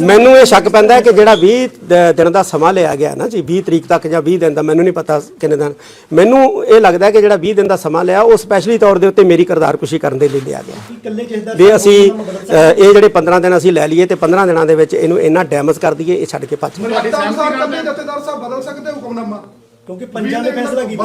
ਮੈਨੂੰ ਇਹ ਸ਼ੱਕ ਪੈਂਦਾ ਹੈ ਕਿ ਜਿਹੜਾ 20 ਦ- ਦਿਨ ਦਾ ਸਮਾਂ ਲਿਆ ਗਿਆ ਨਾ ਜੀ 20 ਤਰੀਕ ਤੱਕ ਜਾਂ 20 ਦਿਨ ਦਾ ਮੈਨੂੰ ਨਹੀਂ ਪਤਾ ਕਿੰਨੇ ਦਿਨ। ਮੈਨੂੰ ਇਹ ਲੱਗਦਾ ਹੈ ਕਿ ਜਿਹੜਾ 20 ਦਿਨ ਦਾ ਸਮਾਂ ਲਿਆ ਉਹ ਸਪੈਸ਼ਲੀ ਤੌਰ ਦੇ ਉੱਤੇ ਮੇਰੀ ਕਰਤਾਰਕੁਸ਼ੀ ਕਰਨ ਦੇ ਲਈ ਲਿਆ ਗਿਆ। ਵੀ ਅਸੀਂ ਇਹ ਜਿਹੜੇ 15 ਦਿਨ ਅਸੀਂ ਲੈ ਲਈਏ ਤੇ 15 ਦਿਨਾਂ ਦੇ ਵਿੱਚ ਇਹਨੂੰ ਇੰਨਾ ਡੈਮੇਜ ਕਰ ਦਈਏ ਇਹ ਛੱਡ ਕੇ ਭੱਜ। ਤੁਹਾਡੀ ਸਾਹਿਬ ਕੱਲੇ ਜਥੇਦਾਰ ਸਾਹਿਬ ਬਦਲ ਸਕਦੇ ਹੁਕਮਨਾਮਾ? ਕਿਉਂਕਿ ਪੰਜਾਂ ਨੇ ਫੈਸਲਾ ਕੀਤਾ।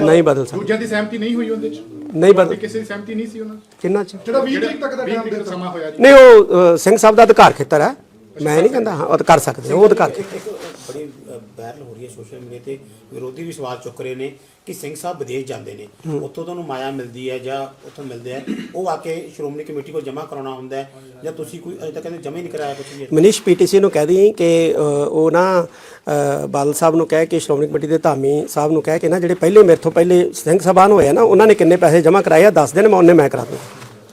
ਨਹੀਂ ਬਦਲ ਸਕਦਾ। ਦੂਜਿਆਂ ਦੀ ਸਹਿਮਤੀ ਨਹੀਂ ਹੋਈ ਉਹਦੇ ਚ? ਨਹੀਂ ਬਦਲ ਤੁਹਾਡੀ ਕਿਸੇ ਦੀ ਸਹਿਮਤੀ ਨਹੀਂ ਸੀ ਉਹਨਾਂ ਚ ਕਿੰਨਾ ਚ? ਜਿਹੜਾ 20 ਤਰੀਕ ਤੱਕ ਦਾ ਟਾਈਮ ਦੇ ਸਮਾਂ ਹੋਇਆ ਜੀ। ਨਹੀਂ ਉਹ ਅ, ਸਿੰਘ ਸਾਹਿਬ ਦਾ ਅਧਿਕਾਰ ਖੇਤਰ ਹੈ। ਮੈਂ ਨਹੀਂ ਕਹਿੰਦਾ ਹਾਂ ਉਹ ਤਾਂ ਕਰ ਸਕਦੇ ਉਹ ਅਧਿਕਾਰ ਅ, ਵਾਇਰਲ ਹੋ ਰਹੀ ਹੈ ਸੋਸ਼ਲ ਮੀਡੀਆ ਤੇ ਵਿਰੋਧੀ ਵੀ ਸਵਾਲ ਚੁੱਕ ਰਹੇ ਨੇ ਕਿ ਸਿੰਘ ਸਾਹਿਬ ਵਿਦੇਸ਼ ਜਾਂਦੇ ਨੇ। ਉੱਥੋਂ ਤੁਹਾਨੂੰ ਮਾਇਆ ਮਿਲਦੀ ਹੈ ਜਾਂ ਉੱਥੋਂ ਮਿਲਦੇ ਆ? ਉਹ ਆ ਕੇ ਸ਼੍ਰੋਮਣੀ ਕਮੇਟੀ ਕੋਲ ਜਮ੍ਹਾਂ ਕਰਾਉਣਾ ਹੁੰਦਾ ਹੈ ਜਾਂ ਤੁਸੀਂ ਕੋਈ ਅਜੇ ਤੱਕ ਕਹਿੰਦੇ ਜਮ੍ਹਾਂ ਹੀ ਨਹੀਂ ਕਰਾਇਆ ਕੁਝ ਵੀ ਮਨੀਸ਼ ਪੀਟੀਸੀ ਨੂੰ ਕਹਿ ਦੇਈਂ ਕਿ ਉਹ ਨਾ ਬਾਦਲ ਸਾਹਿਬ ਨੂੰ ਕਹਿ ਕੇ ਸ਼੍ਰੋਮਣੀ ਕਮੇਟੀ ਦੇ ਧਾਮੀ ਸਾਹਿਬ ਨੂੰ ਕਹਿ ਕੇ ਨਾ ਜਿਹੜੇ ਪਹਿਲੇ ਮੇਰੇ ਤੋਂ ਪਹਿਲੇ ਸਿੰਘ ਸਭਾਨ ਹੋਏ ਆ ਨਾ ਉਹਨਾਂ ਨੇ ਕਿੰਨੇ ਪੈਸੇ ਜਮ੍ਹਾਂ ਕਰਾਏ ਆ? ਦੱਸ ਦੇਣ ਮੈਂ ਉਹਨੇ ਮੈਂ ਕਰਾ ਦੂੰ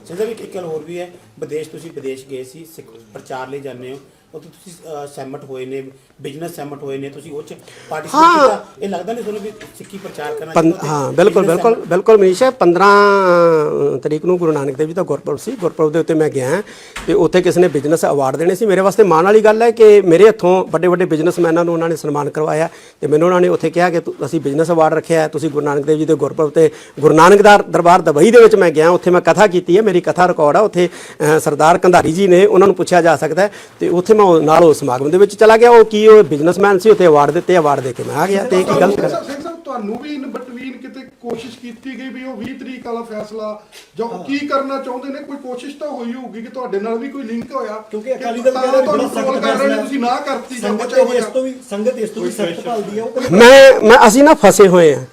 ਸਿੰਧਾ ਵੀ ਇੱਕ ਗੱਲ ਹੋਰ ਵੀ ਹੈ ਵਿਦੇਸ਼ ਤੁਸੀਂ ਵਿਦੇਸ਼ ਗਏ ਸੀ ਸਿੱਖ ਪ੍ਰਚਾਰ ਲਈ ਜਾਂਦੇ ਹੋ। ਉੱਥੇ ਤੁਸੀਂ ਅ, ਸਹਿਮਤ ਹੋਏ ਨੇ ਬਿਜ਼ਨਸ ਸਹਿਮਤ ਹੋਏ ਨੇ ਤੁਸੀਂ ਉਹ ਚ ਪਾਰਟਿਸਿਪੇਟ ਹਾਂ। ਕੀਤਾ? ਇਹ ਲੱਗਦਾ ਨਹੀਂ ਤੁਹਾਨੂੰ ਵੀ ਸਿੱਖੀ ਪ੍ਰਚਾਰ ਕਰਨਾ ਪੰ- ਚਾਹੀਦਾ? ਤੇ ਹਾਂ ਬਿਲਕੁਲ business ਬਿਲਕੁਲ ਬਿਲਕੁਲ ਮਨੀਸ਼ ਹੈ। 15 ਤਰੀਕ ਨੂੰ ਗੁਰੂ ਨਾਨਕ ਦੇਵ ਜੀ ਦਾ ਗੁਰਪੁਰਬ ਸੀ। ਗੁਰਪੁਰਬ ਦੇ ਉੱਤੇ ਮੈਂ ਗਿਆ ਤੇ ਉੱਥੇ ਕਿਸੇ ਨੇ ਬਿਜ਼ਨਸ ਅਵਾਰਡ ਦੇਣੇ ਸੀ। ਮੇਰੇ ਵਾਸਤੇ ਮਾਣ ਵਾਲੀ ਗੱਲ ਹੈ ਕਿ ਮੇਰੇ ਹੱਥੋਂ ਵੱਡੇ ਵੱਡੇ ਬਿਜ਼ਨਸਮੈਨਾਂ ਨੂੰ ਉਹਨਾਂ ਨੇ ਸਨਮਾਨ ਕਰਵਾਇਆ ਤੇ ਮੈਨੂੰ ਉਹਨਾਂ ਨੇ ਉੱਥੇ ਕਿਹਾ ਕਿ ਤੁ- ਅਸੀਂ ਬਿਜ਼ਨਸ ਅਵਾਰਡ ਰੱਖਿਆ ਹੈ ਤੁਸੀਂ ਗੁਰੂ ਨਾਨਕ ਦੇਵ ਜੀ ਦੇ ਗੁਰਪੁਰਬ ਤੇ ਗੁਰੂ ਨਾਨਕ ਦਾ ਦਰਬਾਰ ਦੁਬਈ ਦੇ ਵਿੱਚ ਮੈਂ ਗਿਆ ਉੱਥੇ ਮੈਂ ਕਥਾ ਕੀਤੀ ਹੈ ਮੇਰੀ ਕਥਾ ਰਿਕਾਰਡ ਆ। ਉੱਥੇ ਅ, ਸਰਦਾਰ ਕੰਧਾਰੀ ਜੀ ਨੇ ਉਹਨਾਂ ਨੂੰ ਪੁੱਛਿਆ ਜਾ ਸਕਦਾ ਹੈ ਤੇ ਉੱਥੇ ਮੈਂ ਉਹ- ਨਾਲ ਉਸ ਸਮਾਗਮ ਦੇ ਵਿੱਚ ਚਲਾ ਗਿਆ। ਉਹ ਕੀ ਉਹ ਬਿਜ਼ਨਸਮੈਨ ਸੀ ਉੱਥੇ ਅਵਾਰਡ ਦਿੱਤੇ ਅਵਾਰਡ ਦੇ ਕੇ ਮੈਂ ਆ ਗਿਆ ਤੇ ਕੀ ਗਲਤ ਕਰ ਸਿੰਘ ਸਾਹਿਬ ਤੁਹਾਨੂੰ ਵੀ ਇਨ ਬਟਵੀਨ ਕਿਤੇ ਕੋਸ਼ਿਸ਼ ਕੀਤੀ ਗਈ ਵੀ ਉਹ 20 ਤਰੀਕ ਵਾਲਾ ਫੈਸਲਾ ਜਾਂ ਉਹ ਕੀ ਕਰਨਾ ਚਾਹੁੰਦੇ ਨੇ? ਕੋਈ ਕੋਸ਼ਿਸ਼ ਤਾਂ ਹੋਈ ਹੋਊਗੀ ਕਿ ਤੁਹਾਡੇ ਨਾਲ ਵੀ ਕੋਈ ਲਿੰਕ ਹੋਇਆ ਕਿਉਂਕਿ ਅਕਾਲੀ ਦਲ ਤਾਂ ਕਹਿੰਦਾ ਵੀ ਤੁਹਾਨੂੰ ਬੜਾ control ਸਖਤ ਕਰ ਰਹੇ ਨੇ ਫੈਸਲਾ। ਤੁਸੀਂ ਨਾ ਕਰਤੀ ਜਾਂ ਸੰਗਤ ਬਚਿਆ ਤੇ ਇਸ ਹੋਇਆ। ਤੋਂ ਵੀ ਸੰਗਤ ਇਸ ਤੋਂ ਵੀ ਸਖਤ ਭਾਲਦੀ ਹੈ ਉਹ ਕਹਿੰਦੇ ਮੈਂ ਮੈਂ ਅਸੀਂ ਨਾ ਫਸੇ ਹੋਏ ਆ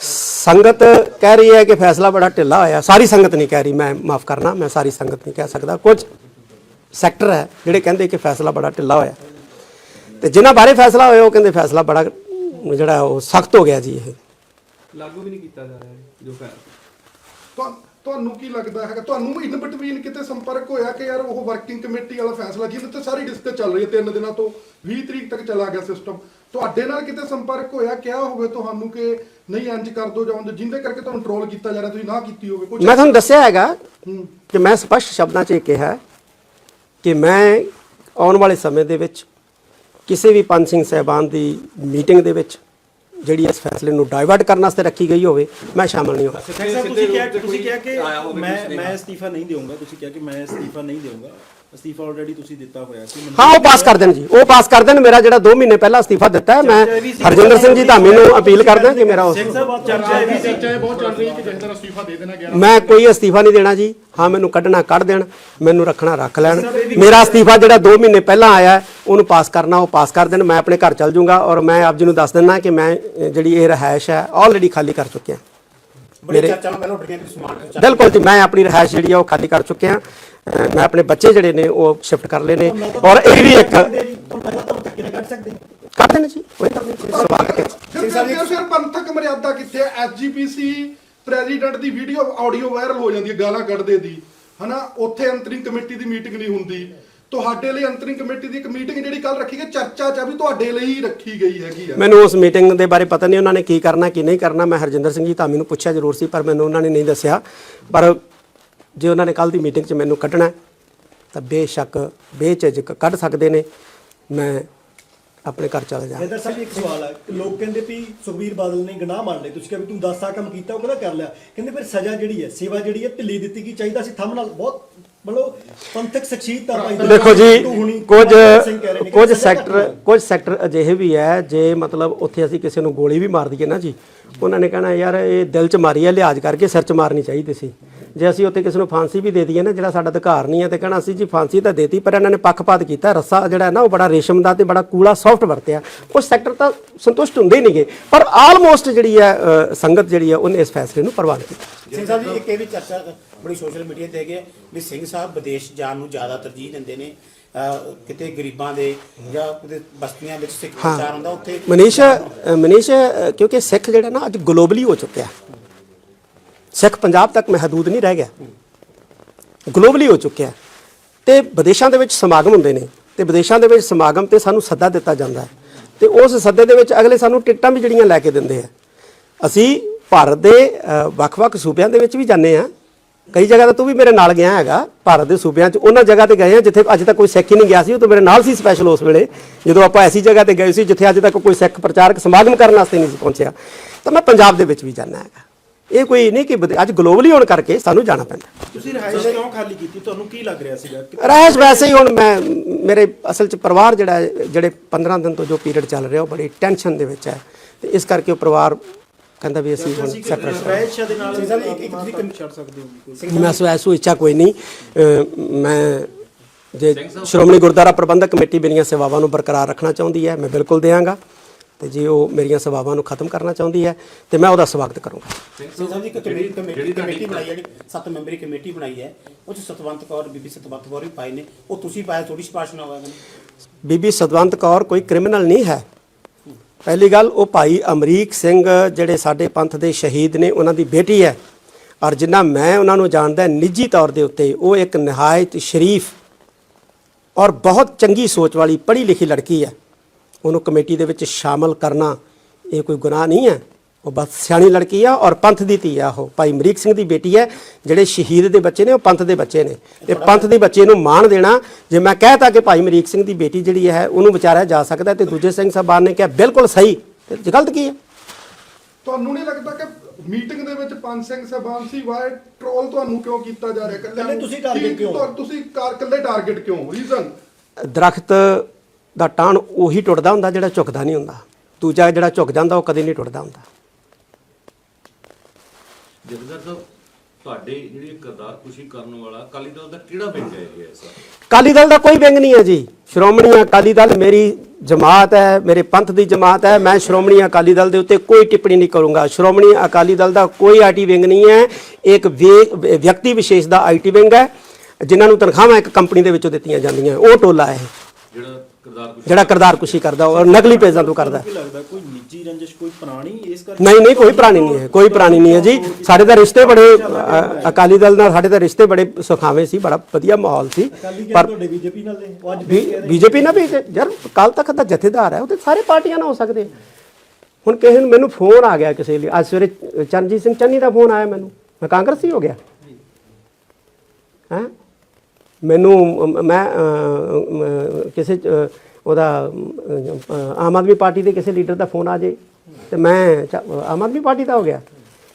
ਸੰਗਤ ਕਹਿ ਰਹੀ ਹੈ ਕਿ ਫੈਸਲਾ ਬੜਾ ਢਿੱਲਾ ਹੋਇਆ। ਸਾਰੀ ਸੰਗਤ ਨਹੀਂ ਕਹਿ ਰਹੀ ਮੈਂ ਮਾਫ ਕਰਨਾ ਮੈਂ ਸਾਰੀ ਸੰਗਤ ਨਹੀਂ ਕਹਿ ਸਕਦਾ। ਕੁਝ ਸੈਕਟਰ ਹੈ ਜਿਹੜੇ ਕਹਿੰਦੇ ਕਿ ਫੈਸਲਾ ਬੜਾ ਢਿੱਲਾ ਹੋਇਆ। ਤੇ ਜਿਨ੍ਹਾਂ ਬਾਰੇ ਫੈਸਲਾ ਹੋਇਆ ਉਹ ਕਹਿੰਦੇ ਫੈਸਲਾ ਬੜਾ ਜਿਹੜਾ ਉਹ ਸਖਤ ਹੋ ਗਿਆ ਜੀ ਇਹ। ਲਾਗੂ ਵੀ ਨਹੀਂ ਕੀਤਾ ਜਾ ਰਿਹਾ ਜੋ ਫੈਸਲਾ ਤੁਹਾ- ਤੁਹਾਨੂੰ ਕੀ ਲੱਗਦਾ ਹੈਗਾ? ਤੁਹਾਨੂੰ ਇਨ ਬਟਵੀਨ ਕਿਤੇ ਸੰਪਰਕ ਹੋਇਆ ਕਿ ਯਾਰ ਉਹ ਵਰਕਿੰਗ ਕਮੇਟੀ ਵਾਲਾ ਫੈਸਲਾ ਜਿਹਦੇ ਤੇ ਸਾਰੀ ਡਿਸਕਸ ਚੱਲ ਰਹੀ ਹੈ ਤਿੰਨ ਦਿਨਾਂ ਤੋਂ 20 ਤਰੀਕ ਤੱਕ ਚਲਾ ਗਿਆ ਸਿਸਟਮ ਤੁਹਾਡੇ ਨਾਲ ਕਿਤੇ ਸੰਪਰਕ ਹੋਇਆ? ਕਿਹਾ ਹੋਵੇ ਤੁਹਾਨੂੰ ਕਿ ਨਹੀਂ ਇੰਜ ਕਰ ਦੋ ਜਾਂ ਜਿਹਦੇ ਕਰਕੇ ਤੁਹਾਨੂੰ ਕੰਟਰੋਲ ਕੀਤਾ ਜਾ ਰਿਹਾ ਤੁਸੀਂ ਨਾ ਕੀਤੀ ਹੋਵੇ ਕੁਝ ਮੈਂ ਤੁਹਾਨੂੰ ਦੱਸਿਆ ਹੈਗਾ। ਕਿ ਮੈਂ ਸਪਸ਼ਟ ਸ਼ਬਦਾਂ 'ਚ ਇਹ ਕਿਹਾ ਕਿ ਮੈਂ ਆਉਣ ਵਾਲੇ ਸਮੇਂ ਦੇ ਵਿੱਚ ਕਿਸੇ ਵੀ ਪੰਜ ਸਿੰਘ ਸਹਿਬਾਨ ਦੀ ਮੀਟਿੰਗ ਦੇ ਵਿੱਚ ਜਿਹੜੀ ਇਸ ਫੈਸਲੇ ਨੂੰ ਡਾਇਵਰਟ ਕਰਨ ਵਾਸਤੇ ਰੱਖੀ ਗਈ ਹੋਵੇ ਮੈਂ ਸ਼ਾਮਲ ਨਹੀਂ ਤੁਸੀਂ ਕਿਹਾ ਤੁਸੀਂ ਕਿਹਾ ਕਿ ਮੈਂ ਮੈਂ ਅਸਤੀਫਾ ਨਹੀਂ ਦੇਵਾਂਗਾ ਤੁਸੀਂ ਕਿਹਾ ਕਿ ਮੈਂ ਅਸਤੀਫਾ ਨਹੀਂ ਦੇਵਾਂਗਾ ਅਸਤੀਫਾ ਆਲਰੇਡੀ ਤੁਸੀਂ ਦਿੱਤਾ ਹੋਇਆ ਸੀ ਮੈਨੂੰ- ਹਾਂ ਉਹ ਪਾਸ ਕਰ ਦੇਣ ਜੀ। ਉਹ ਪਾਸ ਕਰ ਦੇਣ ਮੇਰਾ ਜਿਹੜਾ 2 ਮਹੀਨੇ ਪਹਿਲਾਂ ਅਸਤੀਫਾ ਦਿੱਤਾ ਹੈ ਮੈਂ ਹਰਜਿੰਦਰ ਸਿੰਘ ਜੀ ਧਾਮੀ ਨੂੰ ਅਪੀਲ ਕਰਦਾ ਕਿ ਮੇਰਾ ਉਸ ਸਿੰਘ ਸਾਹਿਬ ਚਰਚਾ ਇਹ ਵੀ ਸੀ। ਮੈਂ ਕੋਈ ਅਸਤੀਫਾ ਨਹੀਂ ਦੇਣਾ ਜੀ। ਹਾਂ ਮੈਨੂੰ ਕੱਢਣਾ ਕੱਢ ਦੇਣ ਮੈਨੂੰ ਰੱਖਣਾ ਰੱਖ ਲੈਣ। ਮੇਰਾ ਅਸਤੀਫਾ ਜਿਹੜਾ 2 ਮਹੀਨੇ ਪਹਿਲਾਂ ਆਇਆ ਹੈ, ਉਹਨੂੰ ਪਾਸ ਕਰਨਾ ਉਹ ਪਾਸ ਕਰ ਦੇਣ ਮੈਂ ਆਪਣੇ ਘਰ ਚੱਲ ਜਾਊਂਗਾ ਔਰ ਮੈਂ ਆਪ ਜੀ ਨੂੰ ਦੱਸ ਦਿੰਦਾ ਕਿ ਮੈਂ ਜਿਹੜੀ ਇਹ ਰਹਾਇਸ਼ ਹੈ ਆਲਰੇਡੀ ਖਾਲੀ ਕਰ ਚੁੱਕਿਆ। ਬੜੀ ਮੇਰੇ- ਚਰਚਾਵਾਂ ਪਹਿਲਾਂ ਉੱਠ ਕਿ ਸਮਾਰਟ ਚਰਚਾ ਬਿਲਕੁਲ ਜੀ ਮੈਂ ਆਪਣੀ ਰਹਾਇਸ਼ ਜਿਹੜੀ ਆ ਉਹ ਖਾਲੀ ਕਰ ਚੁੱਕਿਆ। ਮੈਂ ਆਪਣੇ ਬੱਚੇ ਜਿਹੜੇ ਨੇ ਉਹ ਸ਼ਿਫਟ ਕਰ ਲਏ ਨੇ ਔਰ ਇਹ ਵੀ ਇੱਕ ਕਰ ਦੇਣ ਜੀ ਕੋਈ ਸਵਾਗਤ ਹੈ ਫਿਰ ਫਿਰ ਪੰਥਕ ਮਰਿਆਦਾ ਕਿੱਥੇ ਹੈ ਐਸਜੀਪੀਸੀ ਪ੍ਰੈਜ਼ੀਡੈਂਟ ਦੀ ਵੀਡੀਓ ਆਡੀਓ ਵਾਇਰਲ ਹੋ ਜਾਂਦੀ ਹੈ ਗਾਲਾਂ ਕੱਢਦੇ ਦੀ। ਹਨਾ ਉੱਥੇ ਅੰਤਰਿੰਗ ਕਮੇਟੀ ਦੀ ਮੀਟਿੰਗ ਨਹੀਂ ਹੁੰਦੀ। ਤੁਹਾਡੇ ਲਈ ਅੰਤਰਿੰਗ ਕਮੇਟੀ ਦੀ ਇੱਕ ਮੀਟਿੰਗ ਜਿਹੜੀ ਕੱਲ ਰੱਖੀ ਗਈ ਚਰਚਾ ਚ ਆ ਵੀ ਤੁਹਾਡੇ ਲਈ ਹੀ ਰੱਖੀ ਗਈ ਹੈਗੀ ਆ। ਮੈਨੂੰ ਉਸ ਮੀਟਿੰਗ ਦੇ ਬਾਰੇ ਪਤਾ ਨਹੀਂ ਉਹਨਾਂ ਨੇ ਕੀ ਕਰਨਾ ਕੀ ਨਹੀਂ ਕਰਨਾ। ਮੈਂ ਹਰਜਿੰਦਰ ਸਿੰਘ ਜੀ ਧਾਮੀ ਨੂੰ ਪੁੱਛਿਆ ਜ਼ਰੂਰ ਸੀ ਪਰ ਮੈਨੂੰ ਉਹਨਾਂ ਨੇ ਨਹੀਂ ਦੱਸਿਆ। ਪਰ ਜੇ ਉਹਨਾਂ ਨੇ ਕੱਲ ਦੀ ਮੀਟਿੰਗ 'ਚ ਮੈਨੂੰ ਕੱਢਣਾ ਹੈ, ਤਾਂ ਬੇਸ਼ੱਕ ਬੇਝਿਜਕ ਕੱਢ ਸਕਦੇ ਨੇ। ਮੈਂ ਆਪਣੇ ਘਰ ਚਲਾ ਜਾ ਜੈਦਰ ਸਾਹਿਬ ਇੱਕ ਸਵਾਲ ਹੈ ਕਿ ਲੋਕ ਕਹਿੰਦੇ ਵੀ ਸੁਖਬੀਰ ਬਾਦਲ ਨੇ ਗੁਨਾਹ ਮੰਨ ਲਏ। ਤੁਸੀਂ ਕਹਿੰਦੇ ਤੂੰ 10 ਸਾਲ ਕੰਮ ਕੀਤਾ ਉਹ ਕਹਿੰਦਾ ਕਰ ਲਿਆ। ਕਹਿੰਦੇ ਫਿਰ ਸਜ਼ਾ ਜਿਹੜੀ ਹੈ ਸੇਵਾ ਜਿਹੜੀ ਹੈ ਢਿੱਲੀ ਦਿੱਤੀ ਗਈ ਚਾਹੀਦਾ ਸੀ। ਥੰਮ ਨਾਲ ਬਹੁਤ ਮਤਲਬ ਪੰਥਕ ਸ਼ਖਸੀਅਤ ਦੇਖੋ ਜੀ ਕੁਝ ਕੁਝ ਸੈਕਟਰ ਕੁਝ ਸੈਕਟਰ ਅਜਿਹੇ ਵੀ ਹੈ ਜੇ ਮਤਲਬ ਉੱਥੇ ਅਸੀਂ ਕਿਸੇ ਨੂੰ ਗੋਲੀ ਵੀ ਮਾਰ ਦਈਏ ਨਾ ਜੀ ਉਹਨਾਂ ਨੇ ਕਹਿਣਾ ਯਾਰ ਇਹ ਦਿਲ 'ਚ ਮਾਰੀ ਹੈ ਲਿਹਾਜ਼ ਕਰਕੇ ਸਿਰ 'ਚ ਮਾਰਨੀ ਚਾਹੀਦੀ ਸੀ। ਜੇ ਅਸੀਂ ਉੱਥੇ ਕਿਸੇ ਨੂੰ ਫਾਂਸੀ ਵੀ ਦੇ ਦਈਏ ਨਾ ਜਿਹੜਾ ਸਾਡਾ ਅਧਿਕਾਰ ਨਹੀਂ ਹੈ ਤੇ ਕਹਿਣਾ ਅਸੀਂ ਜੀ ਫਾਂਸੀ ਤਾਂ ਦੇਤੀ ਪਰ ਇਹਨਾਂ ਨੇ ਪੱਖਪਾਤ ਕੀਤਾ। ਰੱਸਾ ਜਿਹੜਾ ਹੈ ਨਾ ਉਹ ਬੜਾ ਰੇਸ਼ਮ ਦਾ ਤੇ ਬੜਾ ਕੂਲਾ ਸੌਫਟ ਵਰਤਿਆ। ਉਹ ਸੈਕਟਰ ਤਾਂ ਸੰਤੁਸ਼ਟ ਹੁੰਦੇ ਹੀ ਨਹੀਂਗੇ। ਪਰ ਆਲਮੋਸਟ ਜਿਹੜੀ ਹੈ ਸੰਗਤ ਜਿਹੜੀ ਹੈ ਉਹਨੇ ਇਸ ਫੈਸਲੇ ਨੂੰ ਪ੍ਰਵਾਨ ਕੀਤਾ। ਸਿੰਘ ਸਾਹਿਬ ਜੀ ਇੱਕ ਇਹ ਵੀ ਚਰਚਾ ਬੜੀ ਸੋਸ਼ਲ ਮੀਡੀਆ ਤੇ ਹੈਗੀ ਵੀ ਸਿੰਘ ਸਾਹਿਬ ਵਿਦੇਸ਼ ਜਾਣ ਨੂੰ ਜ਼ਿਆਦਾ ਤਰਜੀਹ ਦਿੰਦੇ ਨੇ। ਕਿਤੇ ਗਰੀਬਾਂ ਦੇ ਜਾਂ ਕਿਤੇ ਬਸਤੀਆਂ ਵਿੱਚ ਸਿੱਖ ਪ੍ਰਚਾਰ ਹੁੰਦਾ ਉੱਥੇ ਮਨੀਸ਼ ਮਨੀਸ਼ ਕਿਉਂਕਿ ਸਿੱਖ ਜਿਹੜਾ ਨਾ ਅੱਜ ਗਲੋਬਲੀ ਹੋ ਚੁੱਕਿਆ। ਸਿੱਖ ਪੰਜਾਬ ਤੱਕ ਮਹਦੂਦ ਨਹੀਂ ਰਹਿ ਗਿਆ। ਗਲੋਬਲੀ ਹੋ ਚੁੱਕਿਆ ਤੇ ਵਿਦੇਸ਼ਾਂ ਦੇ ਵਿੱਚ ਸਮਾਗਮ ਹੁੰਦੇ ਨੇ ਤੇ ਵਿਦੇਸ਼ਾਂ ਦੇ ਵਿੱਚ ਸਮਾਗਮ ਤੇ ਸਾਨੂੰ ਸੱਦਾ ਦਿੱਤਾ ਜਾਂਦਾ ਹੈ। ਤੇ ਉਸ ਸੱਦੇ ਦੇ ਵਿੱਚ ਅਗਲੇ ਸਾਨੂੰ ਟਿਕਟਾਂ ਵੀ ਜਿਹੜੀਆਂ ਲੈ ਕੇ ਦਿੰਦੇ ਆ। ਅਸੀਂ ਭਾਰਤ ਦੇ ਵੱਖ-ਵੱਖ ਸੂਬਿਆਂ ਦੇ ਵਿੱਚ ਵੀ ਜਾਂਦੇ ਆ ਕਈ ਜਗ੍ਹਾ ਤੇ ਤੂੰ ਵੀ ਮੇਰੇ ਨਾਲ ਗਿਆ ਹੈਗਾ, ਭਾਰਤ ਦੇ ਸੂਬਿਆਂ 'ਚ। ਉਹਨਾਂ ਜਗ੍ਹਾ ਤੇ ਗਏ ਆ ਜਿੱਥੇ ਅੱਜ ਤੱਕ ਕੋਈ ਸਿੱਖ ਹੀ ਨਹੀਂ ਗਿਆ ਸੀ। ਉਹ ਤਾਂ ਮੇਰੇ ਨਾਲ ਸੀ ਸਪੈਸ਼ਲ ਉਸ ਵੇਲੇ, ਜਦੋਂ ਆਪਾਂ ਐਸੀ ਜਗ੍ਹਾ ਤੇ ਗਏ ਸੀ ਜਿੱਥੇ ਅੱਜ ਤੱਕ ਕੋਈ ਸਿੱਖ ਪ੍ਰਚਾਰਕ ਸਮਾਗਮ ਕਰਨ ਵਾਸਤੇ ਨਹੀਂ ਸੀ ਪਹੁੰਚਿਆ। ਤਾਂ ਮੈਂ ਪੰਜਾਬ ਦੇ ਵਿੱਚ ਵੀ ਜਾਣਾ ਹੈਗਾ। ਇਹ ਕੋਈ ਨਹੀਂ ਕਿ ਅੱਜ ਗਲੋਬਲੀ ਹੋਣ ਕਰਕੇ ਸਾਨੂੰ ਜਾਣਾ ਪੈਂਦਾ। ਤੁਸੀਂ ਰਿਹਾਇਸ਼ ਕਿਉਂ ਖਾਲੀ ਕੀਤੀ? ਤੁਹਾਨੂੰ ਕੀ ਲੱਗ ਰਿਹਾ ਸੀਗਾ? ਕਿ ਰਹਿਸ਼ ਵੈਸੇ ਹੀ ਹੁਣ ਮੈਂ ਮੇਰੇ ਅਸਲ 'ਚ ਪਰਿਵਾਰ ਜਿਹੜਾ ਹੈ, ਜਿਹੜੇ 15 ਦਿਨ ਤੋਂ ਜੋ ਪੀਰੀਅਡ ਚੱਲ ਰਿਹਾ ਉਹ ਬੜੀ ਟੈਨਸ਼ਨ ਦੇ ਵਿੱਚ ਹੈ। ਤੇ ਇਸ ਕਰਕੇ ਉਹ ਪਰਿਵਾਰ ਕਹਿੰਦਾ ਵੀ ਅਸੀਂ ਹੁਣ ਸੈਪਰੇਟ ਰਿਹਾਇਸ਼ ਦੇ ਨਾਲ ਇੱਕ ਇੱਕ ਤੁਸੀਂ ਛੱਡ ਸਕਦੇ ਹੋ ਕੋਈ। ਮੈਂ ਸੋ ਐਸੋ ਇੱਛਾ ਕੋਈ ਨਹੀਂ। ਮੈਂ ਜੇ ਸ਼੍ਰੋਮਣੀ ਗੁਰਦੁਆਰਾ ਪ੍ਰਬੰਧਕ ਕਮੇਟੀ ਮੇਰੀਆਂ ਸੇਵਾਵਾਂ ਨੂੰ ਬਰਕਰਾਰ ਰੱਖਣਾ ਚਾਹੁੰਦੀ ਹੈ ਮੈਂ ਬਿਲਕੁਲ ਦੇਵਾਂਗਾ। ਤੇ ਜੇ ਉਹ ਮੇਰੀਆਂ ਸੇਵਾਵਾਂ ਨੂੰ ਖਤਮ ਕਰਨਾ ਚਾਹੁੰਦੀ ਹੈ ਤੇ ਮੈਂ ਉਹਦਾ ਸਵਾਗਤ ਕਰੂੰਗਾ। ਸਿੰਘ ਸਾਹਿਬ ਜੀ ਇੱਕ ਕਮੇਟੀ ਕਮੇਟੀ ਕਮੇਟੀ ਬਣਾਈ ਹੈ ਜਿਹੜੀ ਸੱਤ ਮੈਂਬਰੀ ਕਮੇਟੀ ਬਣਾਈ ਹੈ ਉਹ ਚ ਸਤਵੰਤ ਕੌਰ ਬੀਬੀ ਸਤਵੰਤ ਕੌਰ ਵੀ ਪਾਏ ਨੇ। ਉਹ ਤੁਸੀਂ ਪਾਇਆ ਥੋੜੀ ਸਿਫਾਰਿਸ਼ ਨਾ। ਹੋਇਆ ਬੀਬੀ ਸਤਵੰਤ ਕੌਰ ਕੋਈ ਕ੍ਰਿਮੀਨਲ ਨਹੀਂ ਹੈ। ਪਹਿਲੀ ਗੱਲ ਉਹ ਭਾਈ ਅਮਰੀਕ ਸਿੰਘ ਜਿਹੜੇ ਸਾਡੇ ਪੰਥ ਦੇ ਸ਼ਹੀਦ ਨੇ ਉਹਨਾਂ ਦੀ ਬੇਟੀ ਹੈ। ਔਰ ਜਿੰਨਾ ਮੈਂ ਉਹਨਾਂ ਨੂੰ ਜਾਣਦਾ ਨਿੱਜੀ ਤੌਰ ਦੇ ਉੱਤੇ ਉਹ ਇੱਕ ਨਿਹਾਇਤ ਸ਼ਰੀਫ ਔਰ ਬਹੁਤ ਚੰਗੀ ਸੋਚ ਵਾਲੀ ਪੜ੍ਹੀ ਲਿਖੀ ਲੜਕੀ ਹੈ। ਉਹਨੂੰ ਕਮੇਟੀ ਦੇ ਵਿੱਚ ਸ਼ਾਮਲ ਕਰਨਾ ਇਹ ਕੋਈ ਗੁਨਾਹ ਨਹੀਂ ਹੈ। ਉਹ ਬਸ ਸਿਆਣੀ ਲੜਕੀ ਆ ਔਰ ਪੰਥ ਦੀ ਧੀ ਆ ਉਹ। ਭਾਈ ਅਮਰੀਕ ਸਿੰਘ ਦੀ ਬੇਟੀ ਹੈ ਜਿਹੜੇ ਸ਼ਹੀਦ ਦੇ ਬੱਚੇ ਨੇ ਉਹ ਪੰਥ ਦੇ ਬੱਚੇ ਨੇ। ਤੇ ਪੰਥ ਦੇ ਬੱਚੇ ਨੂੰ ਮਾਣ ਦੇਣਾ ਜੇ ਮੈਂ ਕਹਿਤਾ ਕਿ ਭਾਈ ਅਮਰੀਕ ਸਿੰਘ ਦੀ ਬੇਟੀ ਜਿਹੜੀ ਹੈ ਉਹਨੂੰ ਵਿਚਾਰਿਆ ਜਾ ਸਕਦਾ ਤੇ ਦੂਜੇ ਸਿੰਘ ਸਾਹਿਬਾਨ ਨੇ ਕਿਹਾ ਬਿਲਕੁਲ ਸਹੀ। ਤੇ ਗਲਤ ਕੀ ਹੈ? ਤੁਹਾਨੂੰ ਨਹੀਂ ਲੱਗਦਾ ਕਿ ਮੀਟਿੰਗ ਦੇ ਵਿੱਚ ਪੰਜ ਸਿੰਘ ਸਾਹਿਬਾਨ ਸੀ? ਵਾਏ ਟ੍ਰੋਲ ਤੁਹਾਨੂੰ ਕਿਉਂ ਕੀਤਾ ਜਾ ਰਿਹਾ? ਨੂੰ? ਤੁਸੀਂ ਕੀ- ਕਿਉਂ? ਤੁਸੀਂ ਕਾਰ ਇਕੱਲੇ ਟਾਰਗੇਟ ਕਿਉਂ ਰੀਜ਼ਨ ਦਰਖਤ ਦਾ ਟਾਣ ਉਹੀ ਟੁੱਟਦਾ ਹੁੰਦਾ ਜਿਹੜਾ ਝੁਕਦਾ ਨਹੀਂ ਹੁੰਦਾ। ਦੂਜਾ ਜਿਹੜਾ ਝੁਕ ਜਾਂਦਾ ਉਹ ਕਦੇ ਨਹੀਂ ਟੁੱਟਦਾ ਹੁੰਦਾ। ਜਗਦਰ ਸਾਹਿਬ ਤੁਹਾਡੇ ਜਿਹੜੀ ਕਰਤਾਰ ਖੁਸ਼ੀ ਕਰਨ ਵਾਲਾ ਅਕਾਲੀ ਦਲ ਦਾ ਕਿਹੜਾ ਵਿੰਗ ਹੈ ਇਹ ਐਸਾ? ਅਕਾਲੀ ਦਲ ਦਾ ਕੋਈ ਵਿੰਗ ਨਹੀਂ ਹੈ ਜੀ। ਸ਼੍ਰੋਮਣੀ ਅਕਾਲੀ ਦਲ ਮੇਰੀ ਜਮਾਤ ਹੈ ਮੇਰੇ ਪੰਥ ਦੀ ਜਮਾਤ ਹੈ ਮੈਂ ਸ਼੍ਰੋਮਣੀ ਅਕਾਲੀ ਦਲ ਦੇ ਉੱਤੇ ਕੋਈ ਟਿੱਪਣੀ ਨਹੀਂ ਕਰੂੰਗਾ। ਸ਼੍ਰੋਮਣੀ ਅਕਾਲੀ ਦਲ ਦਾ ਕੋਈ ਆਈਟੀ ਵਿੰਗ ਨਹੀਂ ਹੈ। ਇੱਕ ਵਿਅਕਤੀ ਵਿਸ਼ੇਸ਼ ਦਾ ਆਈਟੀ ਵਿੰਗ ਹੈ ਜਿਨ੍ਹਾਂ ਨੂੰ ਤਨਖਾਹਾਂ ਇੱਕ ਕੰਪਨੀ ਦੇ ਵਿੱਚੋਂ ਦਿੱਤੀਆਂ ਜਾਂਦੀਆਂ। ਉਹ ਟੋਲਾ ਹੈ। ਜਿਹੜਾ ਜਿਹੜਾ ਕਰਦਾਰ ਕੁਸ਼ੀ ਕਰਦਾ ਔਰ ਨਕਲੀ ਪੇਜਾਂ ਤੋਂ ਕਰਦਾ। ਕੀ ਲੱਗਦਾ ਕੋਈ ਨਿੱਜੀ ਰੰਜਿਸ਼ ਕੋਈ ਪੁਰਾਣੀ ਇਸ ਕਰਕੇ? ਨਹੀਂ ਨਹੀਂ ਕੋਈ ਪ੍ਰਾਣੀ ਨਹੀਂ ਹੈ ਕੋਈ ਪ੍ਰਾਣੀ ਨਹੀਂ ਹੈ ਜੀ। ਸਾਡੇ ਤਾਂ ਰਿਸ਼ਤੇ ਬੜੇ ਅ, ਅਕਾਲੀ ਦਲ ਨਾਲ ਸਾਡੇ ਤਾਂ ਰਿਸ਼ਤੇ ਬੜੇ ਸੁਖਾਵੇਂ ਸੀ ਬੜਾ ਵਧੀਆ ਮਾਹੌਲ ਸੀ। ਅਕਾਲੀ ਪਰ ਤੁਹਾਡੇ ਬੀਜੇਪੀ ਨਾਲ ਦੇ ਉਹ ਅੱਜ ਵੀ ਬੀਜੇਪੀ ਯਾਰ ਕੱਲ ਤੱਕ ਦਾ ਜਥੇਦਾਰ ਹੈ ਉਹ ਤੇ ਸਾਰੇ ਪਾਰਟੀਆਂ ਨਾਲ ਹੋ ਸਕਦੇ ਆ। ਹੁਣ ਕਿਸੇ ਨੂੰ ਮੈਨੂੰ ਫੋਨ ਆ ਗਿਆ ਕਿਸੇ ਲਈ। ਅੱਜ ਸਵੇਰੇ ਚਰਨਜੀਤ ਸਿੰਘ ਚੰਨੀ ਦਾ ਫੋਨ ਆਇਆ ਮੈਨੂੰ। ਮੈਂ ਕਾਂਗਰਸੀ ਹੋ ਗਿਆ। ਹੈ? ਮੈਨੂੰ ਮੈਂ ਕਿਸੇ ਉਹਦਾ ਆਮ ਆਦਮੀ ਪਾਰਟੀ ਦੇ ਕਿਸੇ ਲੀਡਰ ਦਾ ਫੋਨ ਆ ਜੇ ਤੇ ਮੈਂ ਆਮ ਆਦਮੀ ਪਾਰਟੀ ਦਾ ਹੋ ਗਿਆ।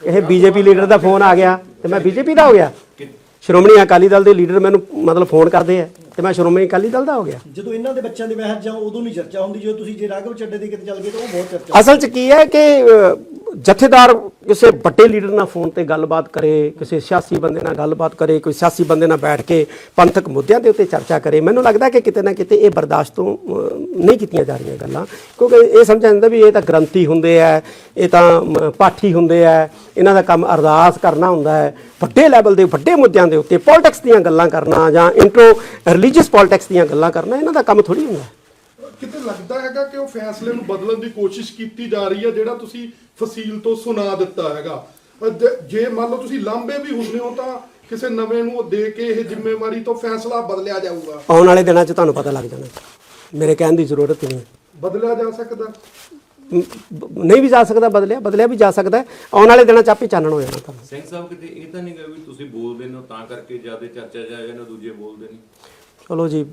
ਇਹ ਬੀਜੇਪੀ ਲੀਡਰ ਦਾ ਫੋਨ ਆ ਗਿਆ ਤੇ ਮੈਂ ਬੀਜੇਪੀ ਦਾ ਹੋ ਗਿਆ। ਸ਼੍ਰੋਮਣੀ ਅਕਾਲੀ ਦਲ ਦੇ ਲੀਡਰ ਮੈਨੂੰ ਮਤਲਬ ਫੋਨ ਕਰਦੇ ਆ ਤੇ ਮੈਂ ਸ਼੍ਰੋਮਣੀ ਅਕਾਲੀ ਦਲ ਦਾ ਹੋ ਗਿਆ। ਜਦੋਂ ਇਹਨਾਂ ਦੇ ਬੱਚਿਆਂ ਦੇ ਵਿਆਹ ਜਾਂ ਉਦੋਂ ਨਹੀਂ ਚਰਚਾ ਹੁੰਦੀ ਜਦੋਂ ਤੁਸੀਂ ਜੇ ਰਾਘਵ ਚੱਡੇ ਦੇ ਕਿਤੇ ਚੱਲ ਗਏ ਤਾਂ ਉਹ ਬਹੁਤ ਚਰਚਾ ਅਸਲ 'ਚ ਕੀ ਹੈ ਕਿ ਜਥੇਦਾਰ ਕਿਸੇ ਵੱਡੇ ਲੀਡਰ ਨਾਲ ਫੋਨ ਤੇ ਗੱਲਬਾਤ ਕਰੇ ਕਿਸੇ ਸਿਆਸੀ ਬੰਦੇ ਨਾਲ ਗੱਲਬਾਤ ਕਰੇ ਕੋਈ ਸਿਆਸੀ ਬੰਦੇ ਨਾਲ ਬੈਠ ਕੇ ਪੰਥਕ ਮੁੱਦਿਆਂ ਦੇ ਉੱਤੇ ਚਰਚਾ ਕਰੇ। ਮੈਨੂੰ ਲੱਗਦਾ ਕਿ ਕਿਤੇ ਨਾ ਕਿਤੇ ਇਹ ਬਰਦਾਸ਼ਤ ਤੋਂ ਨਹੀਂ ਕੀਤੀਆਂ ਜਾ ਰਹੀਆਂ ਗੱਲਾਂ। ਕਿਉਂਕਿ ਇਹ ਸਮਝਿਆ ਜਾਂਦਾ ਵੀ ਇਹ ਤਾਂ ਗ੍ਰੰਥੀ ਹੁੰਦੇ ਆ ਇਹ ਤਾਂ ਮ, ਪਾਠੀ ਹੁੰਦੇ ਆ ਇਹਨਾਂ ਦਾ ਕੰਮ ਅਰਦਾਸ ਕਰਨਾ ਹੁੰਦਾ ਹੈ ਵੱਡੇ ਲੈਵਲ ਦੇ ਵੱਡੇ ਮੁੱਦਿਆਂ ਦੇ ਉੱਤੇ ਪੋਲਿਟਿਕਸ ਦੀਆਂ ਗੱਲਾਂ ਕਰਨਾ ਜਾਂ ਇੰਟਰੋ ਰਿਲੀਜੀਅਸ ਪੋਲਿਟਿਕਸ ਦੀਆਂ ਗੱਲਾਂ ਕਰਨਾ ਇਹਨਾਂ ਦਾ ਕੰਮ ਥੋੜੀ ਹੁੰਦਾ। ਕਿਤੇ ਲੱਗਦਾ ਹੈਗਾ ਕਿ ਉਹ ਫੈਸਲੇ ਨੂੰ ਬਦਲਣ ਦੀ ਕੋਸ਼ਿਸ਼ ਕੀਤੀ ਜਾ ਰਹੀ ਹੈ ਜਿਹੜਾ ਤੁਸੀਂ ਫਸੀਲ ਤੋਂ ਸੁਣਾ ਦਿੱਤਾ ਹੈਗਾ? ਜੇ- ਮੰਨ ਲਓ ਤੁਸੀਂ ਲਾਂਬੇ ਵੀ ਹੁੰਦੇ ਹੋ ਤਾਂ ਕਿਸੇ ਨਵੇਂ ਨੂੰ ਉਹ ਦੇ ਕੇ ਇਹ ਜ਼ਿੰਮੇਵਾਰੀ ਤੋਂ ਫੈਸਲਾ ਬਦਲਿਆ ਜਾਊਗਾ। ਆਉਣ ਵਾਲੇ ਦਿਨਾਂ 'ਚ ਤੁਹਾਨੂੰ ਪਤਾ ਲੱਗ ਜਾਣਾ। ਮੇਰੇ ਕਹਿਣ ਦੀ ਜ਼ਰੂਰਤ ਨਹੀਂ ਬਦਲਿਆ ਜਾ ਸਕਦਾ? ਨਹੀਂ ਵੀ ਜਾ ਸਕਦਾ ਬਦਲਿਆ ਬਦਲਿਆ ਵੀ ਜਾ ਸਕਦਾ। ਆਉਣ ਵਾਲੇ ਦਿਨਾਂ 'ਚ ਆਪੇ ਚਾਨਣ ਹੋ ਜਾਣਾ ਤੁਹਾਨੂੰ। ਸਿੰਘ ਸਾਹਿਬ ਕਿਤੇ ਇਹ ਤਾਂ ਨਹੀਂ ਗਾ ਵੀ ਤੁਸੀਂ ਬੋਲਦੇ ਨੇ ਤਾਂ ਕਰਕੇ ਜ਼ਿਆਦਾ ਚਰਚਾ ਜਾਏਗਾ ਨਾ ਦੂਜੇ ਬੋਲਦੇ ਨਹੀਂ ਚਲੋ ਜੀ